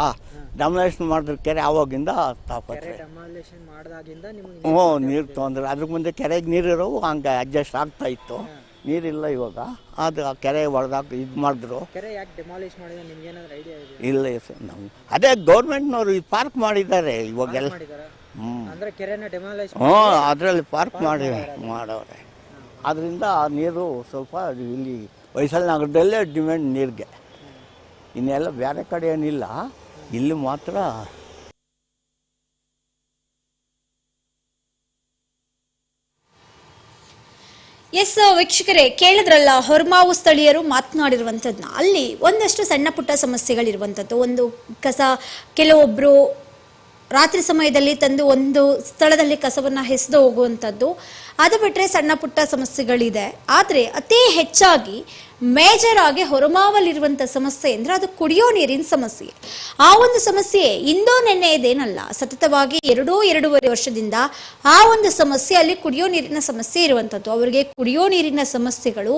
ಡಮಿನೇಷನ್ ಮಾಡಿದ್ರೆ ಕೆರೆ ಆವಾಗಿಂದ ತಾಪತ್ರೆ ಡೆಮಾಲಿಷನ್ ಮಾಡಿದಾಗಿಂದ ನಿಮಗೆ ಹ್ಞೂ ನೀರು ತೊಂದರೆ. ಅದ್ರ ಮುಂದೆ ಕೆರೆಗೆ ನೀರು ಇರೋವು ಹಂಗೆ ಅಡ್ಜಸ್ಟ್ ಆಗ್ತಾ ಇತ್ತು. ನೀರಿಲ್ಲ ಇವಾಗ. ಅದು ಆ ಕೆರೆ ಹೊಡೆದಾಗ ಇದು ಮಾಡಿದ್ರು. ಕೆರೆ ಯಾಕೆ ಡೆಮಾಲಿಷ್ ಮಾಡಿದ್ರೆ ನಿಮ್ಗೆ ಏನಾದ್ರು ಐಡಿಯಾ ಇದೆಯಾ? ಇಲ್ಲ ಸರ್ ನಾವು ಅದೇ ಗೌರ್ಮೆಂಟ್ನವರು ಈ ಪಾರ್ಕ್ ಮಾಡಿದ್ದಾರೆ ಇವಾಗೆಲ್ಲ ಮಾಡಿದಾರ? ಹ್ಞೂ. ಅಂದ್ರೆ ಕೆರೆನ ಡೆಮಾಲಿಷ್ ಹ್ಞೂ ಅದರಲ್ಲಿ ಪಾರ್ಕ್ ಮಾಡಿ ಮಾಡವ್ರೆ ಅದರಿಂದ ಆ ನೀರು ಸ್ವಲ್ಪ ಇಲ್ಲಿ ಹೊಯ್ಸಳ ನಗರದಲ್ಲೇ ಡಿಮ್ಯಾಂಡ್ ನೀರಿಗೆ. ಇನ್ನೆಲ್ಲ ಬೇರೆ ಕಡೆ ಏನಿಲ್ಲ. ಇಲ್ಲಿ ಮಾತ್ರ ಎಸ್, ವೀಕ್ಷಕರೇ, ಕೇಳಿದ್ರಲ್ಲ, ಹೊರಮಾವು ಸ್ಥಳೀಯರು ಮಾತನಾಡಿರುವಂಥದ್ದನ್ನ ಅಲ್ಲಿ ಒಂದಷ್ಟು ಸಣ್ಣ ಪುಟ್ಟ ಸಮಸ್ಯೆಗಳಿರುವಂಥದ್ದು. ಒಂದು ಕಸ ಕೆಲವೊಬ್ಬರು ರಾತ್ರಿ ಸಮಯದಲ್ಲಿ ತಂದು ಒಂದು ಸ್ಥಳದಲ್ಲಿ ಕಸವನ್ನು ಎಸೆದು ಹೋಗುವಂಥದ್ದು ಅದು ಬಿಟ್ಟರೆ ಸಣ್ಣ ಪುಟ್ಟ ಸಮಸ್ಯೆಗಳಿದೆ. ಆದರೆ ಅತಿ ಹೆಚ್ಚಾಗಿ ಮೇಜರ್ ಆಗಿ ಹೊರಮಾವಲಿರುವಂಥ ಸಮಸ್ಯೆ ಅಂದರೆ ಅದು ಕುಡಿಯೋ ನೀರಿನ ಸಮಸ್ಯೆ. ಆ ಒಂದು ಸಮಸ್ಯೆ ಇಂದೋ ನೆನ್ನೆಯದೇನಲ್ಲ, ಸತತವಾಗಿ ಎರಡೂ ಎರಡೂವರೆ ವರ್ಷದಿಂದ ಆ ಒಂದು ಸಮಸ್ಯೆ ಅಲ್ಲಿ ಕುಡಿಯೋ ನೀರಿನ ಸಮಸ್ಯೆ ಇರುವಂಥದ್ದು ಅವರಿಗೆ ಕುಡಿಯೋ ನೀರಿನ ಸಮಸ್ಯೆಗಳು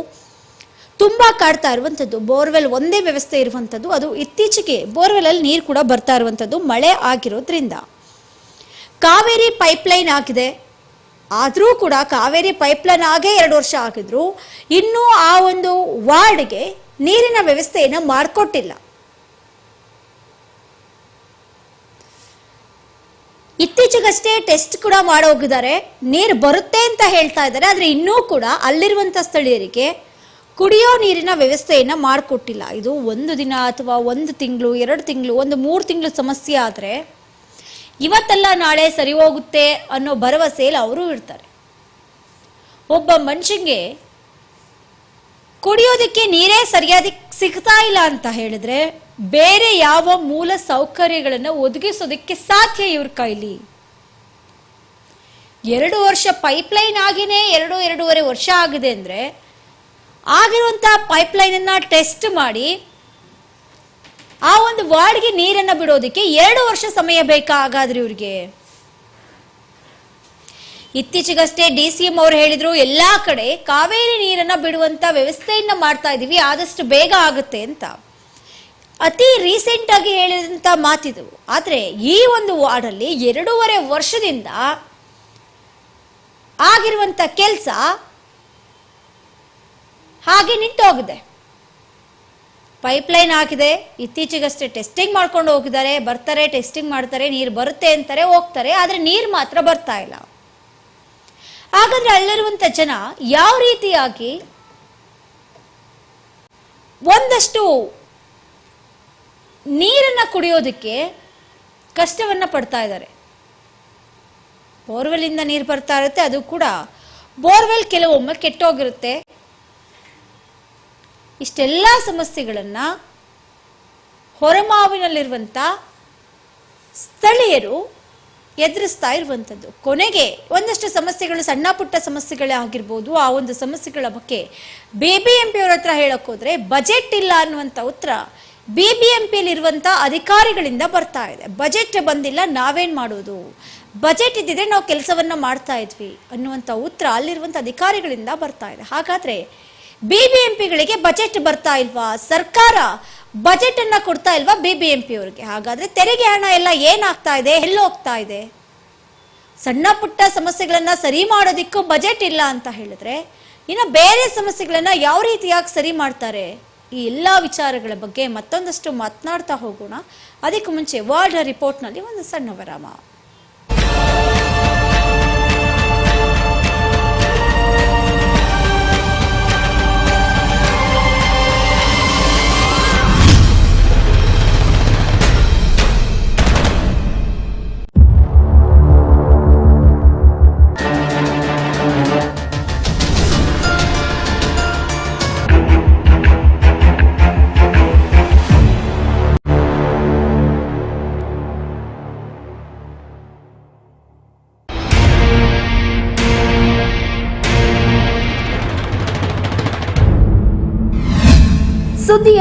ತುಂಬಾ ಕಾಡ್ತಾ ಇರುವಂಥದ್ದು ಬೋರ್ವೆಲ್ ಒಂದೇ ವ್ಯವಸ್ಥೆ ಇರುವಂಥದ್ದು ಅದು ಇತ್ತೀಚೆಗೆ ಬೋರ್ವೆಲ್ ಅಲ್ಲಿ ನೀರು ಕೂಡ ಬರ್ತಾ ಇರುವಂಥದ್ದು ಮಳೆ ಆಗಿರೋದ್ರಿಂದ. ಕಾವೇರಿ ಪೈಪ್ಲೈನ್ ಆಗಿದೆ. ಆದರೂ ಕೂಡ ಕಾವೇರಿ ಪೈಪ್ಲೈನ್ ಆಗೇ ಎರಡು ವರ್ಷ ಆಗಿದ್ರು. ಇನ್ನೂ ಆ ಒಂದು ವಾರ್ಡ್ಗೆ ನೀರಿನ ವ್ಯವಸ್ಥೆಯನ್ನು ಮಾಡಿಕೊಟ್ಟಿಲ್ಲ. ಇತ್ತೀಚೆಗಷ್ಟೇ ಟೆಸ್ಟ್ ಕೂಡ ಮಾಡೋಗಿದ್ದಾರೆ. ನೀರು ಬರುತ್ತೆ ಅಂತ ಹೇಳ್ತಾ ಇದ್ದಾರೆ. ಆದರೆ ಇನ್ನೂ ಕೂಡ ಅಲ್ಲಿರುವಂಥ ಸ್ಥಳೀಯರಿಗೆ ಕುಡಿಯೋ ನೀರಿನ ವ್ಯವಸ್ಥೆಯನ್ನು ಮಾಡಿಕೊಟ್ಟಿಲ್ಲ. ಇದು ಒಂದು ದಿನ ಅಥವಾ ಒಂದು ತಿಂಗಳು, ಎರಡು ತಿಂಗಳು, ಒಂದು ಮೂರು ತಿಂಗಳು ಸಮಸ್ಯೆ ಆದರೆ ಇವತ್ತೆಲ್ಲ ನಾಳೆ ಸರಿ ಹೋಗುತ್ತೆ ಅನ್ನೋ ಭರವಸೆಯಲ್ಲಿ ಅವರು ಇರ್ತಾರೆ. ಒಬ್ಬ ಮನುಷ್ಯಂಗೆ ಕುಡಿಯೋದಕ್ಕೆ ನೀರೇ ಸರಿಯಾಗಿ ಸಿಗ್ತಾ ಇಲ್ಲ ಅಂತ ಹೇಳಿದ್ರೆ ಬೇರೆ ಯಾವ ಮೂಲ ಸೌಕರ್ಯಗಳನ್ನು ಒದಗಿಸೋದಕ್ಕೆ ಸಾಧ್ಯ ಇವ್ರ ಕೈಲಿ? ಎರಡು ವರ್ಷ ಪೈಪ್ಲೈನ್ ಆಗಿನೇ ಎರಡು, ಎರಡೂವರೆ ವರ್ಷ ಆಗಿದೆ ಅಂದ್ರೆ ಆಗಿರುವಂತಹ ಪೈಪ್ಲೈನ್ ಅನ್ನ ಟೆಸ್ಟ್ ಮಾಡಿ, ಆ ಒಂದು ವಾರ್ಡ್ಗೆ ನೀರನ್ನ ಬಿಡೋದಕ್ಕೆ ಎರಡು ವರ್ಷ ಸಮಯ ಬೇಕಾ ಹಾಗಾದ್ರೆ ಇವ್ರಿಗೆ. ಇತ್ತೀಚೆಗಷ್ಟೇ ಡಿ ಸಿ ಎಂ ಅವರು ಹೇಳಿದ್ರು, ಎಲ್ಲಾ ಕಡೆ ಕಾವೇರಿ ನೀರನ್ನ ಬಿಡುವಂತ ವ್ಯವಸ್ಥೆಯನ್ನ ಮಾಡ್ತಾ ಇದೀವಿ, ಆದಷ್ಟು ಬೇಗ ಆಗುತ್ತೆ ಅಂತ. ಅತಿ ರೀಸೆಂಟ್ ಆಗಿ ಹೇಳಿದಂತ ಮಾತಿದು. ಆದ್ರೆ ಈ ಒಂದು ವಾರ್ಡಲ್ಲಿ ಎರಡೂವರೆ ವರ್ಷದಿಂದ ಆಗಿರುವಂತ ಕೆಲಸ ಹಾಗೆ ನಿಂತೋಗಿದೆ. ಪೈಪ್ಲೈನ್ ಹಾಕಿದೆ, ಇತ್ತೀಚೆಗಷ್ಟೇ ಟೆಸ್ಟಿಂಗ್ ಮಾಡ್ಕೊಂಡು ಹೋಗಿದ್ದಾರೆ, ಬರ್ತಾರೆ, ಟೆಸ್ಟಿಂಗ್ ಮಾಡ್ತಾರೆ, ನೀರು ಬರುತ್ತೆ ಅಂತಾರೆ, ಹೋಗ್ತಾರೆ, ಆದರೆ ನೀರು ಮಾತ್ರ ಬರ್ತಾ ಇಲ್ಲ. ಹಾಗಾದ್ರೆ ಅಲ್ಲಿರುವಂಥ ಜನ ಯಾವ ರೀತಿಯಾಗಿ ಒಂದಷ್ಟು ನೀರನ್ನ ಕುಡಿಯೋದಕ್ಕೆ ಕಷ್ಟವನ್ನ ಪಡ್ತಾ ಇದ್ದಾರೆ. ಬೋರ್ವೆಲ್ ನೀರು ಬರ್ತಾ ಇರುತ್ತೆ, ಅದು ಕೂಡ ಬೋರ್ವೆಲ್ ಕೆಲವೊಮ್ಮೆ ಕೆಟ್ಟೋಗಿರುತ್ತೆ. ಇಷ್ಟೆಲ್ಲ ಸಮಸ್ಯೆಗಳನ್ನ ಹೊರಮಾವಿನಲ್ಲಿರುವಂಥ ಸ್ಥಳೀಯರು ಎದುರಿಸ್ತಾ ಇರುವಂಥದ್ದು ಕೊನೆಗೆ ಒಂದಷ್ಟು ಸಮಸ್ಯೆಗಳು, ಸಣ್ಣ ಪುಟ್ಟ ಸಮಸ್ಯೆಗಳೇ ಆಗಿರ್ಬೋದು. ಆ ಒಂದು ಸಮಸ್ಯೆಗಳ ಬಗ್ಗೆ ಬಿ ಬಿ ಎಂ ಹತ್ರ ಹೇಳಕ್ ಹೋದ್ರೆ ಬಜೆಟ್ ಇಲ್ಲ ಅನ್ನುವಂಥ ಉತ್ತರ ಬಿ ಬಿ ಎಂ ಪಿಯಲ್ಲಿರುವಂಥ ಅಧಿಕಾರಿಗಳಿಂದ ಬರ್ತಾ ಇದೆ. ಬಜೆಟ್ ಬಂದಿಲ್ಲ, ನಾವೇನ್ ಮಾಡೋದು? ಬಜೆಟ್ ಇದ್ದಿದ್ರೆ ನಾವು ಕೆಲಸವನ್ನ ಮಾಡ್ತಾ ಇದ್ವಿ ಅನ್ನುವಂಥ ಉತ್ತರ ಅಲ್ಲಿರುವಂಥ ಅಧಿಕಾರಿಗಳಿಂದ ಬರ್ತಾ ಇದೆ. ಹಾಗಾದ್ರೆ ಬಿಬಿಎಂಪಿಗಳಿಗೆ ಬಜೆಟ್ ಬರ್ತಾ ಇಲ್ವಾ? ಸರ್ಕಾರ ಬಜೆಟ್ ಅನ್ನ ಕೊಡ್ತಾ ಇಲ್ವಾ ಬಿಬಿಎಂಪಿ ಅವರಿಗೆ? ಹಾಗಾದ್ರೆ ತೆರಿಗೆ ಹಣ ಎಲ್ಲ ಏನಾಗ್ತಾ ಇದೆ? ಎಲ್ಲೋಗ್ತಾ ಇದೆ? ಸಣ್ಣ ಪುಟ್ಟ ಸಮಸ್ಯೆಗಳನ್ನ ಸರಿ ಮಾಡೋದಿಕ್ಕೂ ಬಜೆಟ್ ಇಲ್ಲ ಅಂತ ಹೇಳಿದ್ರೆ ಇನ್ನು ಬೇರೆ ಸಮಸ್ಯೆಗಳನ್ನ ಯಾವ ರೀತಿಯಾಗಿ ಸರಿ ಮಾಡ್ತಾರೆ? ಈ ಎಲ್ಲ ವಿಚಾರಗಳ ಬಗ್ಗೆ ಮತ್ತೊಂದಷ್ಟು ಮಾತನಾಡ್ತಾ ಹೋಗೋಣ. ಅದಕ್ಕೂ ಮುಂಚೆ ವರ್ಲ್ಡ್ ರಿಪೋರ್ಟ್ನಲ್ಲಿ ಒಂದು ಸಣ್ಣ ವಿರಾಮ.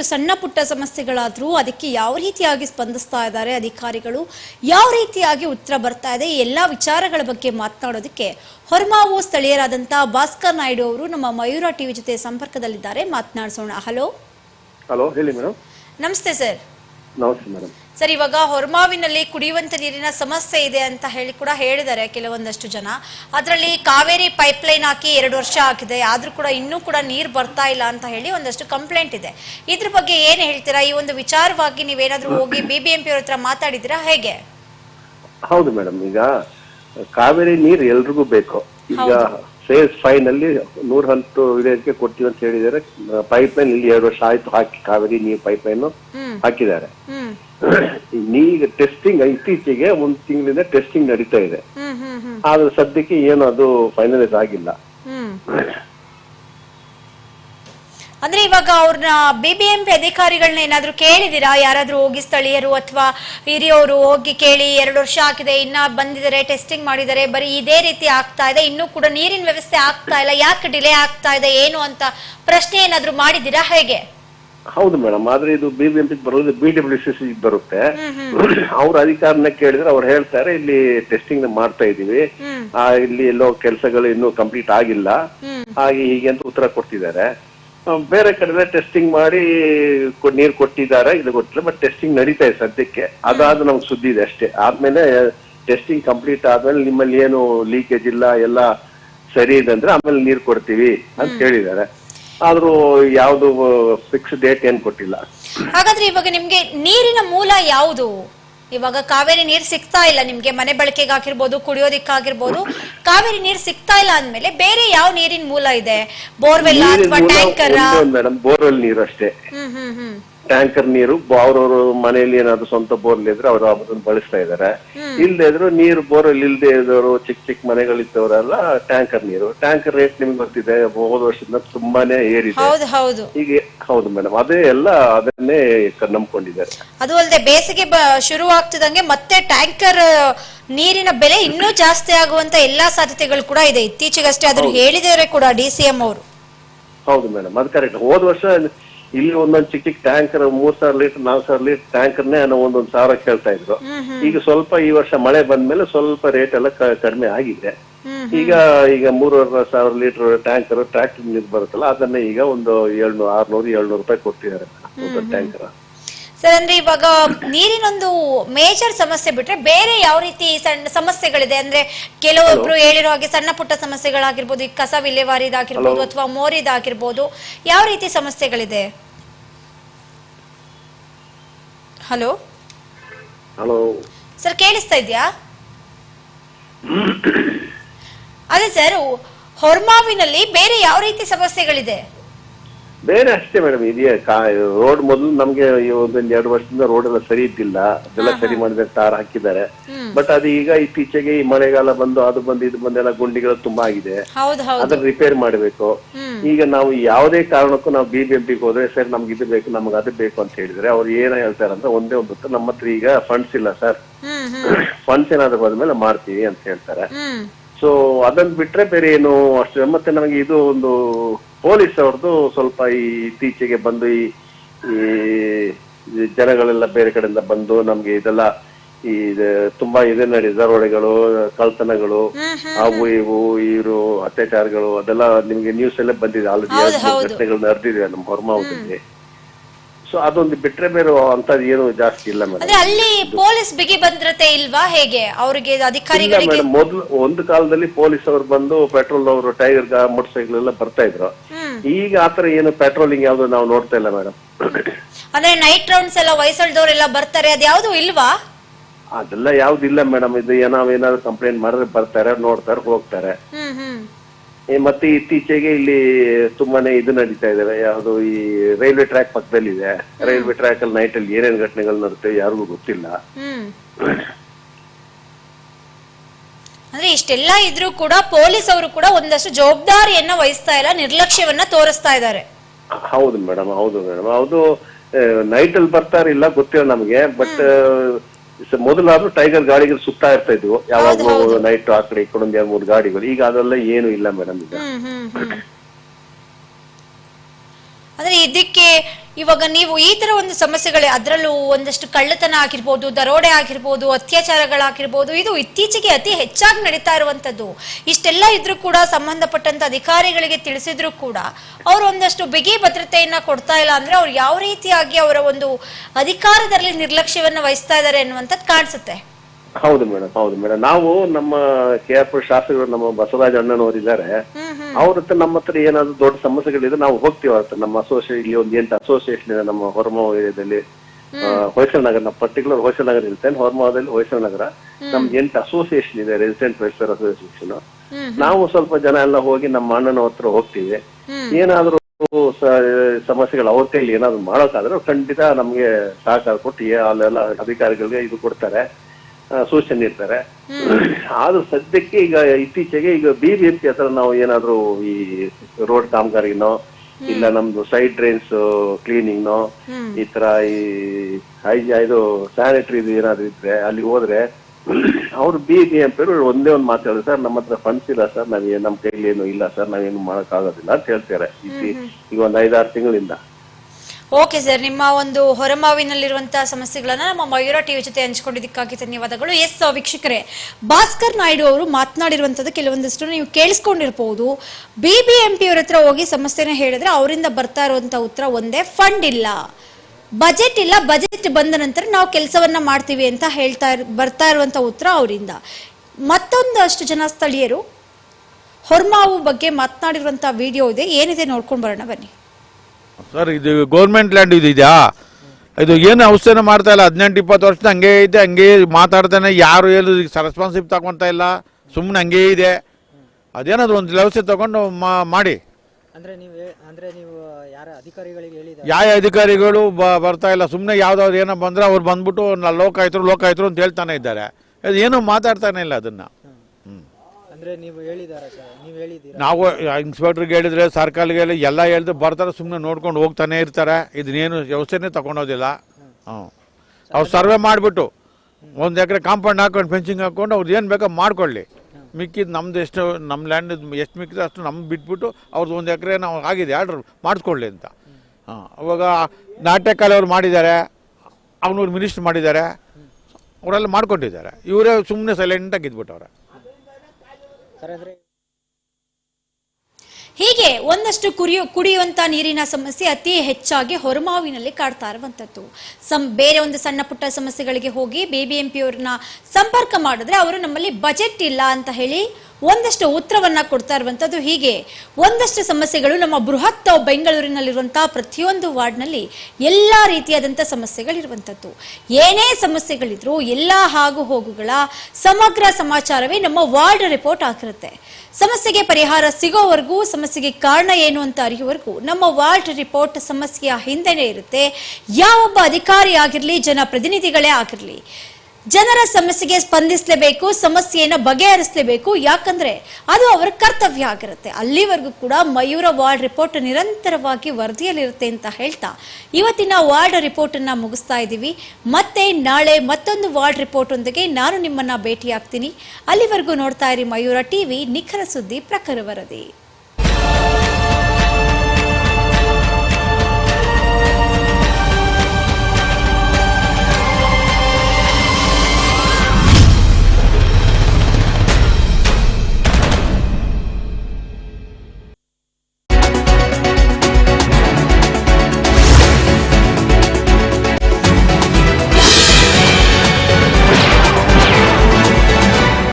ಒಂದಷ್ಟು ಸಣ್ಣ ಪುಟ್ಟ ಸಮಸ್ಯೆಗಳಾದರೂ ಅದಕ್ಕೆ ಯಾವ ರೀತಿಯಾಗಿ ಸ್ಪಂದಿಸ್ತಾ ಇದ್ದಾರೆ ಅಧಿಕಾರಿಗಳು? ಯಾವ ರೀತಿಯಾಗಿ ಉತ್ತರ ಬರ್ತಾ ಇದೆ? ಈ ಎಲ್ಲಾ ವಿಚಾರಗಳ ಬಗ್ಗೆ ಮಾತನಾಡೋದಕ್ಕೆ ಹೊರಮಾವು ಸ್ಥಳೀಯರಾದಂತಹ ಭಾಸ್ಕರ್ ನಾಯ್ಡು ಅವರು ನಮ್ಮ ಮಯೂರ ಟಿವಿ ಜೊತೆ ಸಂಪರ್ಕದಲ್ಲಿದ್ದಾರೆ. ಮಾತನಾಡಿಸೋಣ. ಹಲೋ ಹಲೋ ಹೇಳಿ ಮೇಡಮ್ ನಮಸ್ತೆ ಸರ್. ನಮಸ್ತೆ ಮೇಡಮ್ ಸರ್ ಇವಾಗ ಹೊರಮಾವಿನಲ್ಲಿ ಕುಡಿಯುವಂತ ನೀರಿನ ಸಮಸ್ಯೆ ಇದೆ ಅಂತ ಹೇಳಿ ಕೂಡ ಹೇಳಿದ್ದಾರೆ ಕೆಲವೊಂದಷ್ಟು ಜನ. ಅದರಲ್ಲಿ ಕಾವೇರಿ ಪೈಪ್ ಲೈನ್ ಹಾಕಿ ಎರಡು ವರ್ಷ ಆಗಿದೆ. ಆದ್ರೂ ಕೂಡ ಇನ್ನೂ ಕೂಡ ನೀರು ಬರ್ತಾ ಇಲ್ಲ ಅಂತ ಹೇಳಿ ಒಂದಷ್ಟು ಕಂಪ್ಲೇಂಟ್ ಇದೆ. ಇದ್ರ ಬಗ್ಗೆ ಏನ್ ಹೇಳ್ತೀರಾ? ಈ ಒಂದು ವಿಚಾರವಾಗಿ ನೀವೇನಾದ್ರೂ ಹೋಗಿ ಬಿಬಿಎಂಪಿ ಅವ್ರ ಹತ್ರ ಮಾತಾಡಿದಿರಾ ಹೇಗೆ? ಹೌದು ಮೇಡಮ್ ಈಗ ಕಾವೇರಿ ನೀರು ಎಲ್ರಿಗೂ ಬೇಕು. ಈಗ ಫೇಸ್ ಫೈವ್ನಲ್ಲಿ ನೂರ ಹತ್ತು ವಿಲೇಜ್ಗೆ ಕೊಡ್ತೀವಿ ಅಂತ ಹೇಳಿದ್ದಾರೆ. ಪೈಪ್ ಲೈನ್ ಇಲ್ಲಿ ಎರಡು ವರ್ಷ ಆಯ್ತು ಹಾಕಿ ಕಾವೇರಿ ನೀರು ಪೈಪ್ ಲೈನ್ ಹಾಕಿದ್ದಾರೆ. ಈಗ ಟೆಸ್ಟಿಂಗ್ ಇತ್ತೀಚೆಗೆ ಒಂದ್ ತಿಂಗಳಿಂದ ಟೆಸ್ಟಿಂಗ್ ನಡೀತಾ ಇದೆ. ಆದ್ರೆ ಸದ್ಯಕ್ಕೆ ಏನು ಅದು ಫೈನಲೈಸ್ ಆಗಿಲ್ಲ. ಅಂದ್ರೆ ಇವಾಗ ಅವ್ರನ್ನ ಬಿಬಿಎಂಪಿ ಅಧಿಕಾರಿಗಳನ್ನ ಏನಾದ್ರೂ ಕೇಳಿದಿರಾ ಯಾರಾದ್ರೂ ಹೋಗಿ ಸ್ಥಳೀಯರು ಅಥವಾ ಹಿರಿಯವರು ಹೋಗಿ ಕೇಳಿ ಎರಡು ವರ್ಷ ಆಗಿದೆ ಇನ್ನ ಬಂದಿದ್ದಾರೆ ಟೆಸ್ಟಿಂಗ್ ಮಾಡಿದ್ದಾರೆ ಬರೀ ಇದೇ ರೀತಿ ಆಗ್ತಾ ಇದೆ ಇನ್ನೂ ಕೂಡ ನೀರಿನ ವ್ಯವಸ್ಥೆ ಆಗ್ತಾ ಇಲ್ಲ ಯಾಕೆ ಡಿಲೇ ಆಗ್ತಾ ಇದೆ ಏನು ಅಂತ ಪ್ರಶ್ನೆ ಏನಾದ್ರೂ ಮಾಡಿದಿರಾ ಹೇಗೆ? ಹೌದು ಮೇಡಮ್ ಆದ್ರೆ ಇದು ಬಿಬಿಎಂಪಿ ಬರೋದು ಬಿ ಡಬ್ಲ್ಯೂ ಸಿ ಸಿ ಬರುತ್ತೆ. ಅವ್ರ ಅಧಿಕಾರನ ಕೇಳಿದ್ರೆ ಅವ್ರು ಹೇಳ್ತಾರೆ ಇಲ್ಲಿ ಟೆಸ್ಟಿಂಗ್ ಮಾಡ್ತಾ ಇದೀವಿ. ಇಲ್ಲಿ ಎಲ್ಲೋ ಕೆಲಸಗಳು ಇನ್ನೂ ಕಂಪ್ಲೀಟ್ ಆಗಿಲ್ಲ. ಹಾಗೆ ಹೀಗೆ ಅಂತ ಉತ್ತರ ಕೊಡ್ತಿದ್ದಾರೆ. ಬೇರೆ ಕಡೆ ಟೆಸ್ಟಿಂಗ್ ಮಾಡಿ ನೀರು ಕೊಟ್ಟಿದ್ದಾರೆ ಇದು ಕೊಟ್ಟರೆ ಬಟ್ ಟೆಸ್ಟಿಂಗ್ ನಡೀತಾ ಇದೆ ಸದ್ಯಕ್ಕೆ. ಅದಾದ ನಮ್ಗೆ ಸುದ್ದಿ ಇದೆ ಅಷ್ಟೇ. ಆದ್ಮೇಲೆ ಟೆಸ್ಟಿಂಗ್ ಕಂಪ್ಲೀಟ್ ಆದ್ಮೇಲೆ ನಿಮ್ಮಲ್ಲಿ ಏನು ಲೀಕೇಜ್ ಇಲ್ಲ ಎಲ್ಲ ಸರಿ ಇದೆ ಅಂದ್ರೆ ಆಮೇಲೆ ನೀರ್ ಕೊಡ್ತೀವಿ ಅಂತ ಹೇಳಿದ್ದಾರೆ ಆದ್ರೂ ಯಾವ್ದು ಫಿಕ್ಸ್ ಡೇಟ್ ಏನ್ ಕೊಟ್ಟಿಲ್ಲ. ಹಾಗಾದ್ರೆ ಇವಾಗ ನಿಮ್ಗೆ ನೀರಿನ ಮೂಲ ಯಾವುದು? ಇವಾಗ ಕಾವೇರಿ ನೀರ್ ಸಿಗ್ತಾ ಇಲ್ಲ. ನಿಮ್ಗೆ ಮನೆ ಬಳಕೆಗಾಗಿರ್ಬೋದು ಕುಡಿಯೋದಿಕ್ಕಾಗಿರ್ಬೋದು ಕಾವೇರಿ ನೀರ್ ಸಿಗ್ತಾ ಇಲ್ಲ ಅಂದ್ಮೇಲೆ ಬೇರೆ ಯಾವ ನೀರಿನ ಮೂಲ ಇದೆ? ಬೋರ್ವೆಲ್ ಅಥವಾ ಟ್ಯಾಂಕರ್? ಬೋರ್ವೆಲ್ ನೀರು ಅಷ್ಟೇ. ಹ್ಮ್ ಹ್ಮ್ ಹ್ಮ್. ಟ್ಯಾಂಕರ್ ನೀರು ಅವ್ರವ್ರ ಮನೆಯಲ್ಲಿ ಏನಾದ್ರು ಸ್ವಂತ ಬೋರ್ಲ್ ಇದ್ರೆ ಅವರು ಅದನ್ನ ಬಳಸ್ತಾ ಇದಾರೆ. ಇಲ್ದೇ ಇದ್ರು ನೀರು ಬೋರ್ವೆಲ್ ಇಲ್ಲದೆ ಇದ್ದವರು ಚಿಕ್ಕ ಚಿಕ್ಕ ಮನೆಗಳಿದ್ದವರೆಲ್ಲ ಟ್ಯಾಂಕರ್ ನೀರು. ಟ್ಯಾಂಕರ್ ರೇಟ್ ನಿಮ್ಗೆ ಗೊತ್ತಿದೆ ಹೋದ ವರ್ಷದಿಂದ ತುಂಬಾನೇ ಏರಿದೆ. ಈಗ ಹೌದು. ಮೇಡಮ್. ಅದೇ ಎಲ್ಲ ಅದನ್ನೇ ನಂಬ್ಕೊಂಡಿದ್ದಾರೆ ಅದು ಅಲ್ಲದೆ ಬೇಸಿಗೆ ಶುರು ಆಗ್ತಿದಂಗೆ ಮತ್ತೆ ಟ್ಯಾಂಕರ್ ನೀರಿನ ಬೆಲೆ ಇನ್ನೂ ಜಾಸ್ತಿ ಆಗುವಂತ ಎಲ್ಲಾ ಸಾಧ್ಯತೆಗಳು ಕೂಡ ಇದೆ. ಇತ್ತೀಚೆಗಷ್ಟೇ ಅದ್ರ ಹೇಳಿದರೆ ಕೂಡ ಡಿ ಸಿ ಎಂ ಅವರು. ಹೌದು ಮೇಡಮ್ ಅದು ಕರೆಕ್ಟ್ ಹೋದ ವರ್ಷ ಇಲ್ಲಿ ಒಂದೊಂದ್ ಚಿಕ್ಕ ಚಿಕ್ಕ ಟ್ಯಾಂಕರ್ ಮೂರ್ ಸಾವಿರ ಲೀಟರ್ ನಾಲ್ಕು ಸಾವಿರ ಲೀಟರ್ ಟ್ಯಾಂಕರ್ನೇ ಒಂದೊಂದ್ ಸಾವಿರ ಕೇಳ್ತಾ ಇದ್ರು. ಈಗ ಸ್ವಲ್ಪ ಈ ವರ್ಷ ಮಳೆ ಬಂದ್ಮೇಲೆ ಸ್ವಲ್ಪ ರೇಟ್ ಎಲ್ಲ ಕಡಿಮೆ ಆಗಿದೆ. ಈಗ ಈಗ ಮೂರುವರೆ ಸಾವಿರ ಲೀಟರ್ ಟ್ಯಾಂಕರ್ ಟ್ರ್ಯಾಕ್ಟರ್ ನೀರು ಬರುತ್ತಲ್ಲ ಅದನ್ನ ಈಗ ಒಂದು ಏಳ್ನೂರು ಆರ್ನೂರು ಏಳ್ನೂರು ರೂಪಾಯಿ ಕೊಡ್ತಿದ್ದಾರೆ ಟ್ಯಾಂಕರ್ ಸರ್ ಅಂದ್ರೆ ಇವಾಗ ನೀರಿನೊಂದು ಮೇಜರ್ ಸಮಸ್ಯೆ ಬಿಟ್ರೆ ಬೇರೆ ಯಾವ ರೀತಿ ಸಣ್ಣ ಸಮಸ್ಯೆಗಳಿದೆ? ಅಂದ್ರೆ ಕೆಲವೊಬ್ರು ಹೇಳಿರೋ ಹಾಗೆ ಸಣ್ಣ ಪುಟ್ಟ ಸಮಸ್ಯೆಗಳಾಗಿರ್ಬೋದು ಈ ಕಸ ವಿಲೇವಾರಿದಾಗಿರ್ಬೋದು ಅಥವಾ ಮೋರಿದಾಗಿರ್ಬೋದು ಯಾವ ರೀತಿ ಸಮಸ್ಯೆಗಳಿದೆ? ಹಲೋ ಹಲೋ ಸರ್ ಕೇಳಿಸ್ತಾ ಇದೆಯಾ? ಅದೇ ಸರ್ ಹೊರ್ಮಾವಿನಲ್ಲಿ ಬೇರೆ ಯಾವ ರೀತಿ ಸಮಸ್ಯೆಗಳಿದೆ? ಬೇರೆ ಅಷ್ಟೇ ಮೇಡಮ್ ಇದೆಯಾ ರೋಡ್ ಮೊದಲು ನಮ್ಗೆ ಒಂದೊಂದು ಎರಡು ವರ್ಷದಿಂದ ರೋಡ್ ಎಲ್ಲ ಸರಿ ಇದ್ದಿಲ್ಲ. ಅದೆಲ್ಲ ಸರಿ ಮಾಡಿದ್ರೆ ಟಾರ್ ಹಾಕಿದ್ದಾರೆ. ಬಟ್ ಅದು ಈಗ ಇತ್ತೀಚೆಗೆ ಈ ಮಳೆಗಾಲ ಬಂದು ಅದು ಬಂದು ಇದು ಬಂದೆಲ್ಲ ಗುಂಡಿಗಳು ತುಂಬಾ ಆಗಿದೆ. ಅದನ್ನ ರಿಪೇರ್ ಮಾಡಬೇಕು. ಈಗ ನಾವು ಯಾವುದೇ ಕಾರಣಕ್ಕೂ ನಾವು ಬಿಬಿಎಂಪಿ ಬಿ ಎಂ ಪಿಗೆ ಹೋದ್ರೆ ಸರ್ ನಮ್ಗೆ ಇದು ಬೇಕು ನಮ್ಗೆ ಅದು ಬೇಕು ಅಂತ ಹೇಳಿದ್ರೆ ಅವ್ರು ಏನ ಹೇಳ್ತಾರೆ ಅಂದ್ರೆ ಒಂದೇ ಒಂದು ನಮ್ಮ ಹತ್ರ ಈಗ ಫಂಡ್ಸ್ ಇಲ್ಲ ಸರ್ ಫಂಡ್ಸ್ ಏನಾದ್ರು ಬಂದ್ಮೇಲೆ ಮಾಡ್ತೀವಿ ಅಂತ ಹೇಳ್ತಾರೆ. ಸೊ ಅದನ್ನ ಬಿಟ್ರೆ ಬೇರೆ ಏನು ಅಷ್ಟೇ ಮತ್ತೆ ನಮಗೆ ಇದು ಒಂದು ಪೊಲೀಸ್ ಅವ್ರದ್ದು ಸ್ವಲ್ಪ ಈ ಇತ್ತೀಚೆಗೆ ಬಂದು ಈ ಈ ಜನಗಳೆಲ್ಲ ಬೇರೆ ಕಡೆಯಿಂದ ಬಂದು ನಮ್ಗೆ ಇದೆಲ್ಲ ಈ ತುಂಬಾ ಇದೆ ನಡೀ. ದರೋಡೆಗಳು ಕಳ್ತನಗಳು ಅವು ಇವು ಇವರು ಅತ್ಯಾಚಾರಗಳು ಅದೆಲ್ಲ ನಿಮ್ಗೆ ನ್ಯೂಸ್ ಎಲ್ಲ ಬಂದಿದೆ. ಆಲ್ರೆಡಿ ಘಟನೆಗಳು ನಡೆದಿದೆ ನಮ್ಮ ಹೊರಮಾವದಲ್ಲಿ ಸೊ ಅದೊಂದು ಬಿಟ್ರೆ ಬೇರೆ ಅಂತದ್ ಏನು ಜಾಸ್ತಿ ಇಲ್ಲ ಮೇಡಮ್ ಅಲ್ಲಿ ಪೊಲೀಸ್ ಬಿಗಿ ಭದ್ರತೆ ಇಲ್ವಾ? ಹೇಗೆ? ಅವರಿಗೆ ಇಲ್ಲ ಅಧಿಕಾರಿಗಳಿಗೆ ಮೇಡಮ್ ಮೊದ್ಲು ಒಂದು ಕಾಲದಲ್ಲಿ ಪೊಲೀಸ್ ಅವರು ಬಂದು ಪೆಟ್ರೋಲ್ ಅವರು ಟೈಗರ್ ಮೋಟರ್ ಸೈಕಲ್ ಎಲ್ಲ ಬರ್ತಾ ಇದ್ರು. ಈಗ ಆತರ ಏನು ಪೆಟ್ರೋಲಿಂಗ್ ಯಾವ್ದು ನಾವು ನೋಡ್ತಾ ಇಲ್ಲ ಮೇಡಮ್ ಅಂದ್ರೆ ನೈಟ್ ರೌಂಡ್ಸ್ ಎಲ್ಲ ವಯಸ್ಸಳ್ದವ್ರೆಲ್ಲ ಬರ್ತಾರೆ ಅದ್ಯಾವ್ದು ಇಲ್ವಾ? ಅದೆಲ್ಲ ಯಾವ್ದಿಲ್ಲ ಮೇಡಮ್ ಇದು ನಾವ್ ಏನಾದ್ರು ಕಂಪ್ಲೇಂಟ್ ಮಾಡಿದ್ರೆ ಬರ್ತಾರೆ ನೋಡ್ತಾರೆ ಹೋಗ್ತಾರೆ. ಹ್ಮ್ ಹ್ಮ್. ಈ ಮತ್ತೆ ಇತ್ತೀಚೆಗೆ ಇಲ್ಲಿ ತುಂಬಾನೇ ಇದು ನಡೀತಾ ಇದಾವೆ. ಯಾವುದು ಈ ರೈಲ್ವೆ ಟ್ರ್ಯಾಕ್ ಪಕ್ಕದಲ್ಲಿ ಇದೆ ರೈಲ್ವೆ ಟ್ರ್ಯಾಕ್ ಅಲ್ಲಿ ನೈಟ್ ಅಲ್ಲಿ ಏನೇನ್ ಘಟನೆಗಳು ನಡುತ್ತೆ ಯಾರಿಗೂ ಗೊತ್ತಿಲ್ಲ. ಅಂದ್ರೆ ಇಷ್ಟೆಲ್ಲ ಇದ್ರೂ ಕೂಡ ಪೊಲೀಸ್ ಅವರು ಕೂಡ ಒಂದಷ್ಟು ಜವಾಬ್ದಾರಿಯನ್ನ ವಹಿಸ್ತಾ ಇಲ್ಲ ನಿರ್ಲಕ್ಷ್ಯವನ್ನ ತೋರಿಸ್ತಾ ಇದ್ದಾರೆ. ಹೌದು ಮೇಡಮ್ ಹೌದು ಮೇಡಮ್ ಹೌದು ನೈಟ್ ಅಲ್ಲಿ ಬರ್ತಾರಿಲ್ಲ ಗೊತ್ತಿಲ್ಲ ನಮಗೆ ಬಟ್ ಮೊದಲಾದ್ರೂ ಟೈಗರ್ ಗಾಡಿಗಳು ಸುತ್ತಾ ಇರ್ತಾ ಇದ್ವು. ಯಾವಾಗ್ಲೂ ನೈಟ್ ಆ ಕಡೆ ಈ ಕಡೆ ಒಂದ್ ಎರಡ್ ಮೂರು ಗಾಡಿಗಳು. ಈಗ ಅದೆಲ್ಲ ಏನು ಇಲ್ಲ ಮೇಡಮ್ ಈಗ ಹ್ಮ್ ಹ್ಮ್ ಹ್ಮ್ ಅಂದ್ರೆ ಇದಕ್ಕೆ ಇವಾಗ ನೀವು ಈ ತರ ಒಂದು ಸಮಸ್ಯೆಗಳೇ ಅದರಲ್ಲೂ ಒಂದಷ್ಟು ಕಳ್ಳತನ ಆಗಿರ್ಬೋದು, ದರೋಡೆ ಆಗಿರ್ಬೋದು, ಅತ್ಯಾಚಾರಗಳಾಗಿರ್ಬೋದು, ಇದು ಇತ್ತೀಚೆಗೆ ಅತಿ ಹೆಚ್ಚಾಗಿ ನಡೀತಾ ಇರುವಂತದ್ದು. ಇಷ್ಟೆಲ್ಲ ಇದ್ರೂ ಕೂಡ ಸಂಬಂಧಪಟ್ಟಂತ ಅಧಿಕಾರಿಗಳಿಗೆ ತಿಳಿಸಿದ್ರು ಕೂಡ ಅವರು ಒಂದಷ್ಟು ಬಿಗಿ ಭದ್ರತೆಯನ್ನ ಕೊಡ್ತಾ ಇಲ್ಲ ಅಂದ್ರೆ ಅವ್ರು ಯಾವ ರೀತಿಯಾಗಿ ಅವರ ಒಂದು ಅಧಿಕಾರದಲ್ಲಿ ನಿರ್ಲಕ್ಷ್ಯವನ್ನ ವಹಿಸ್ತಾ ಇದ್ದಾರೆ ಅನ್ನುವಂಥದ್ದು ಕಾಣಿಸುತ್ತೆ. ಹೌದು ಮೇಡಮ್ ಹೌದು ಮೇಡಮ್ ನಾವು ನಮ್ಮ ಕೆ ಆರ್ ಪುರ ಶಾಸಕರು ನಮ್ಮ ಬಸವರಾಜ ಅಣ್ಣನವರು ಇದ್ದಾರೆ. ಅವ್ರ ಹತ್ರ ನಮ್ಮ ಹತ್ರ ಏನಾದ್ರು ದೊಡ್ಡ ಸಮಸ್ಯೆಗಳಿದ್ರೆ ನಾವು ಹೋಗ್ತೀವಿ ಅವ್ರ ಹತ್ರ. ನಮ್ಮ ಅಸೋಸಿಯೇಷನ್ ಇಲ್ಲಿ ಒಂದು ಎಂಟು ಅಸೋಸಿಯೇಷನ್ ಇದೆ ನಮ್ಮ ಹೊರಮ ಏರಿಯಾದಲ್ಲಿ. ಹೊಯ್ಸಳ ನಗರ ನಮ್ಮ ಪರ್ಟಿಕ್ಯುಲರ್ ಹೊಯ್ಸಳ ನಗರ ಇರುತ್ತೆ. ಹೊರಮದಲ್ಲಿ ಹೊಯ್ಸಳ ನಗರ. ನಮ್ ಎಂಟು ಅಸೋಸಿಯೇಷನ್ ಇದೆ ರೆಸಿಡೆಂಟ್ ವೆಲ್ಫೇರ್ ಅಸೋಸಿಯೇಷನ್ ನಾವು ಸ್ವಲ್ಪ ಜನ ಎಲ್ಲ ಹೋಗಿ ನಮ್ಮ ಅಣ್ಣನ ಹತ್ರ ಹೋಗ್ತೀವಿ. ಏನಾದ್ರು ಸಮಸ್ಯೆಗಳು ಅವ್ರ ಕೈಲಿ ಏನಾದ್ರು ಮಾಡೋಕ್ಕಾದ್ರೆ ಖಂಡಿತ ನಮ್ಗೆ ಸಹಕಾರ ಕೊಟ್ಟು ಅಲ್ಲೆಲ್ಲ ಅಧಿಕಾರಿಗಳಿಗೆ ಇದು ಕೊಡ್ತಾರೆ. ಸೂಚನೆ ಇರ್ತಾರೆ. ಆದ್ರೂ ಸದ್ಯಕ್ಕೆ ಈಗ ಇತ್ತೀಚೆಗೆ ಈಗ ಬಿ ಬಿ ಎಂ ಪಿ ಹತ್ರ ನಾವು ಏನಾದ್ರು ಈ ರೋಡ್ ಕಾಮಗಾರಿನೋ ಇಲ್ಲ ನಮ್ದು ಸೈಡ್ ಡ್ರೈನ್ಸ್ ಕ್ಲೀನಿಂಗ್ ಈ ತರ ಈ ಹೈ- ಇದು ಸ್ಯಾನಿಟರಿ ಏನಾದ್ರು ಇದ್ರೆ ಅಲ್ಲಿ ಹೋದ್ರೆ ಅವ್ರು ಬಿ ಬಿ ಎಂ ಪಿ ಒಂದೇ ಒಂದು ಮಾತು ಹೇಳಿದ್ರು ಸರ್ ನಮ್ಮ ಹತ್ರ ಫಂಡ್ಸ್ ಇಲ್ಲ ಸರ್ ನಾವ್ ನಮ್ ಕೈಲಿ ಏನು ಇಲ್ಲ ಸರ್ ನಾವೇನು ಮಾಡಕ್ ಆಗೋದಿಲ್ಲ ಅಂತ ಹೇಳ್ತಾರೆ. ಈ- ಈಗ ಒಂದ್ ಐದಾರು ತಿಂಗಳಿಂದ. ಓಕೆ ಸರ್, ನಿಮ್ಮ ಒಂದು ಹೊರಮಾವಿನಲ್ಲಿರುವಂತಹ ಸಮಸ್ಯೆಗಳನ್ನ ನಮ್ಮ ಮಯೂರ ಟಿವಿ ಜೊತೆ ಹಂಚ್ಕೊಂಡಿದ್ದಕ್ಕಾಗಿ ಧನ್ಯವಾದಗಳು. ಎಸ್ ವೀಕ್ಷಕರೇ, ಭಾಸ್ಕರ್ ನಾಯ್ಡು ಅವರು ಮಾತನಾಡಿರುವಂತದ್ದು ಕೆಲವೊಂದಷ್ಟು ನೀವು ಕೇಳಿಸ್ಕೊಂಡಿರ್ಬೋದು. ಬಿ ಬಿ ಎಂ ಪಿ ಅವ್ರ ಹತ್ರ ಹೋಗಿ ಸಮಸ್ಯೆನ ಹೇಳಿದ್ರೆ ಅವರಿಂದ ಬರ್ತಾ ಇರುವಂತಹ ಉತ್ತರ ಒಂದೇ ಫಂಡ್ ಇಲ್ಲ. ಬಜೆಟ್ ಇಲ್ಲ ಬಜೆಟ್ ಬಂದ ನಂತರ ನಾವು ಕೆಲಸವನ್ನ ಮಾಡ್ತೀವಿ ಅಂತ ಹೇಳ್ತಾ ಬರ್ತಾ ಇರುವಂತ ಉತ್ತರ ಅವರಿಂದ. ಮತ್ತೊಂದಷ್ಟು ಜನ ಸ್ಥಳೀಯರು, ಹೊರಮಾವು ಬಗ್ಗೆ ಮಾತನಾಡಿರುವಂತಹ ವಿಡಿಯೋ ಇದೆ, ಏನಿದೆ ನೋಡ್ಕೊಂಡು ಬರೋಣ ಬನ್ನಿ. ಸರ್ ಇದು ಗೌರ್ಮೆಂಟ್ ಲ್ಯಾಂಡ್ ಇದು ಇದೆಯಾ? ಇದು ಏನು ಔಷಧಿನ ಮಾಡ್ತಾ ಇಲ್ಲ? ಹದಿನೆಂಟು ಇಪ್ಪತ್ತು ವರ್ಷದ ಹಂಗೆ ಇದೆ ಹಂಗೆ ಮಾತಾಡ್ತಾನೆ ಯಾರು ಏನು ರೆಸ್ಪಾನ್ಸಿಬ್ ತಗೊಂತ ಇಲ್ಲ. ಸುಮ್ಮನೆ ಹಂಗೆ ಇದೆ. ಅದೇನಾದ್ರು ಒಂದು ವ್ಯವಸ್ಥೆ ತಗೊಂಡು ಮಾಡಿ. ಅಂದ್ರೆ ನೀವು ಅಂದ್ರೆ ನೀವು ಯಾರ ಅಧಿಕಾರಿಗಳಿಗೆ ಹೇಳಿದ ಯಾವ ಅಧಿಕಾರಿಗಳು ಬ- ಬರ್ತಾ ಇಲ್ಲ. ಸುಮ್ಮನೆ ಯಾವ್ದಾದ್ರು ಏನೋ ಬಂದ್ರೆ ಅವ್ರು ಬಂದ್ಬಿಟ್ಟು ಲೋಕ ಲೋಕಾಯುತರು ಅಂತ ಹೇಳ್ತಾನೆ ಇದ್ದಾರೆ. ಅದು ಏನೂ ಮಾತಾಡ್ತಾನೆ ಇಲ್ಲ ಅದನ್ನ. ನೀವು ಇನ್ಸ್ಪೆಕ್ಟರ್ ಹೇಳಿದ್ರೆ? ಸರ್ಕಲ್ ಹೇಳಿ ಎಲ್ಲ ಹೇಳಿದ್ರೆ ಬರ್ತಾರೆ ಸುಮ್ಮನೆ ನೋಡ್ಕೊಂಡು ಹೋಗ್ತಾನೆ ಇರ್ತಾರೆ. ಇದನ್ನೇನು ವ್ಯವಸ್ಥೆನೇ ತಗೊಂಡೋದಿಲ್ಲ. ಹ್ಞೂ. ಅವ್ರು ಸರ್ವೆ ಮಾಡಿಬಿಟ್ಟು ಒಂದು ಎಕರೆ ಕಾಂಪೌಂಡ್ ಹಾಕೊಂಡು ಫೆನ್ಸಿಂಗ್ ಹಾಕೊಂಡು ಅವ್ರು ಏನು ಬೇಕೋ ಮಾಡ್ಕೊಳ್ಳಿ. ಮಿಕ್ಕಿದ್ದು ನಮ್ದು ಎಷ್ಟು ನಮ್ಮ ಲ್ಯಾಂಡ್ ಎಷ್ಟು ಮಿಕ್ಕಿದೆ ಅಷ್ಟು ನಮ್ಗೆ ಬಿಟ್ಬಿಟ್ಟು ಅವ್ರದ್ದು ಒಂದು ಎಕರೆ ನಾವು ಆಗಿದೆ, ಆರ್ಡ್ರ್ ಮಾಡಿಸ್ಕೊಳ್ಳಿ ಅಂತ. ಹಾಂ ಅವಾಗ ನಾಟ್ಯಕಾಲ ಅವ್ರು ಮಾಡಿದ್ದಾರೆ, ಅವನವ್ರು ಮಿನಿಸ್ಟ್ರ್ ಮಾಡಿದ್ದಾರೆ, ಅವರೆಲ್ಲ ಮಾಡ್ಕೊಂಡಿದ್ದಾರೆ. ಇವರೇ ಸುಮ್ಮನೆ ಸೈಲೆಂಟಾಗಿ ಇದ್ಬಿಟ್ಟವ್ರೆ. ಹೀಗೆ ಒಂದಷ್ಟು ಕುರಿಯು ಕುಡಿಯುವಂತ ನೀರಿನ ಸಮಸ್ಯೆ ಅತಿ ಹೆಚ್ಚಾಗಿ ಹೊರಮಾವಿನಲ್ಲಿ ಕಾಡ್ತಾ ಇರುವಂತದ್ದು. ಸಂ ಬೇರೆ ಒಂದು ಸಣ್ಣ ಪುಟ್ಟ ಸಮಸ್ಯೆಗಳಿಗೆ ಹೋಗಿ ಬಿಬಿಎಂಪಿ ಅವ್ರನ್ನ ಸಂಪರ್ಕ ಮಾಡಿದ್ರೆ ಅವರು ನಮ್ಮಲ್ಲಿ ಬಜೆಟ್ ಇಲ್ಲ ಅಂತ ಹೇಳಿ ಒಂದಷ್ಟು ಉತ್ತರವನ್ನ ಕೊಡ್ತಾ ಇರುವಂತದ್ದು ಹೀಗೆ. ಒಂದಷ್ಟು ಸಮಸ್ಯೆಗಳು ನಮ್ಮ ಬೃಹತ್ ಬೆಂಗಳೂರಿನಲ್ಲಿರುವಂತಹ ಪ್ರತಿಯೊಂದು ವಾರ್ಡ್ನಲ್ಲಿ ಎಲ್ಲಾ ರೀತಿಯಾದಂಥ ಸಮಸ್ಯೆಗಳಿರುವಂಥದ್ದು ಏನೇ ಸಮಸ್ಯೆಗಳಿದ್ರು ಎಲ್ಲ ಹಾಗು ಹೋಗುಗಳ ಸಮಗ್ರ ಸಮಾಚಾರವೇ ನಮ್ಮ ವಾರ್ಡ್ ರಿಪೋರ್ಟ್ ಆಗಿರುತ್ತೆ ಸಮಸ್ಯೆಗೆ ಪರಿಹಾರ ಸಿಗೋವರೆಗೂ, ಸಮಸ್ಯೆಗೆ ಕಾರಣ ಏನು ಅಂತ ಅರಿಯುವವರೆಗೂ ನಮ್ಮ ವಾರ್ಡ್ ರಿಪೋರ್ಟ್ ಸಮಸ್ಯೆಯ ಹಿಂದೆನೇ ಇರುತ್ತೆ. ಯಾವೊಬ್ಬ ಅಧಿಕಾರಿ ಆಗಿರಲಿ, ಜನಪ್ರತಿನಿಧಿಗಳೇ ಆಗಿರಲಿ ಜನರ ಸಮಸ್ಯೆಗೆ ಸ್ಪಂದಿಸಲೇಬೇಕು, ಸಮಸ್ಯೆಯನ್ನು ಬಗೆಹರಿಸಲೇಬೇಕು. ಯಾಕಂದ್ರೆ ಅದು ಅವರ ಕರ್ತವ್ಯ ಆಗಿರುತ್ತೆ. ಅಲ್ಲಿವರೆಗೂ ಕೂಡ ಮಯೂರ ವಾರ್ಡ್ ರಿಪೋರ್ಟ್ ನಿರಂತರವಾಗಿ ವರದಿಯಲ್ಲಿರುತ್ತೆ ಅಂತ ಹೇಳ್ತಾ ಇವತ್ತಿನ ವಾರ್ಡ್ ರಿಪೋರ್ಟ್ ಅನ್ನ ಮುಗಿಸ್ತಾ ಇದ್ದೀವಿ. ಮತ್ತೆ ನಾಳೆ ಮತ್ತೊಂದು ವಾರ್ಡ್ ರಿಪೋರ್ಟ್ ಒಂದಿಗೆ ನಾನು ನಿಮ್ಮನ್ನ ಭೇಟಿಯಾಗ್ತೀನಿ. ಅಲ್ಲಿವರೆಗೂ ನೋಡ್ತಾ ಇರಿ ಮಯೂರ ಟಿವಿ, ನಿಖರ ಸುದ್ದಿ, ಪ್ರಖರ ವರದಿ.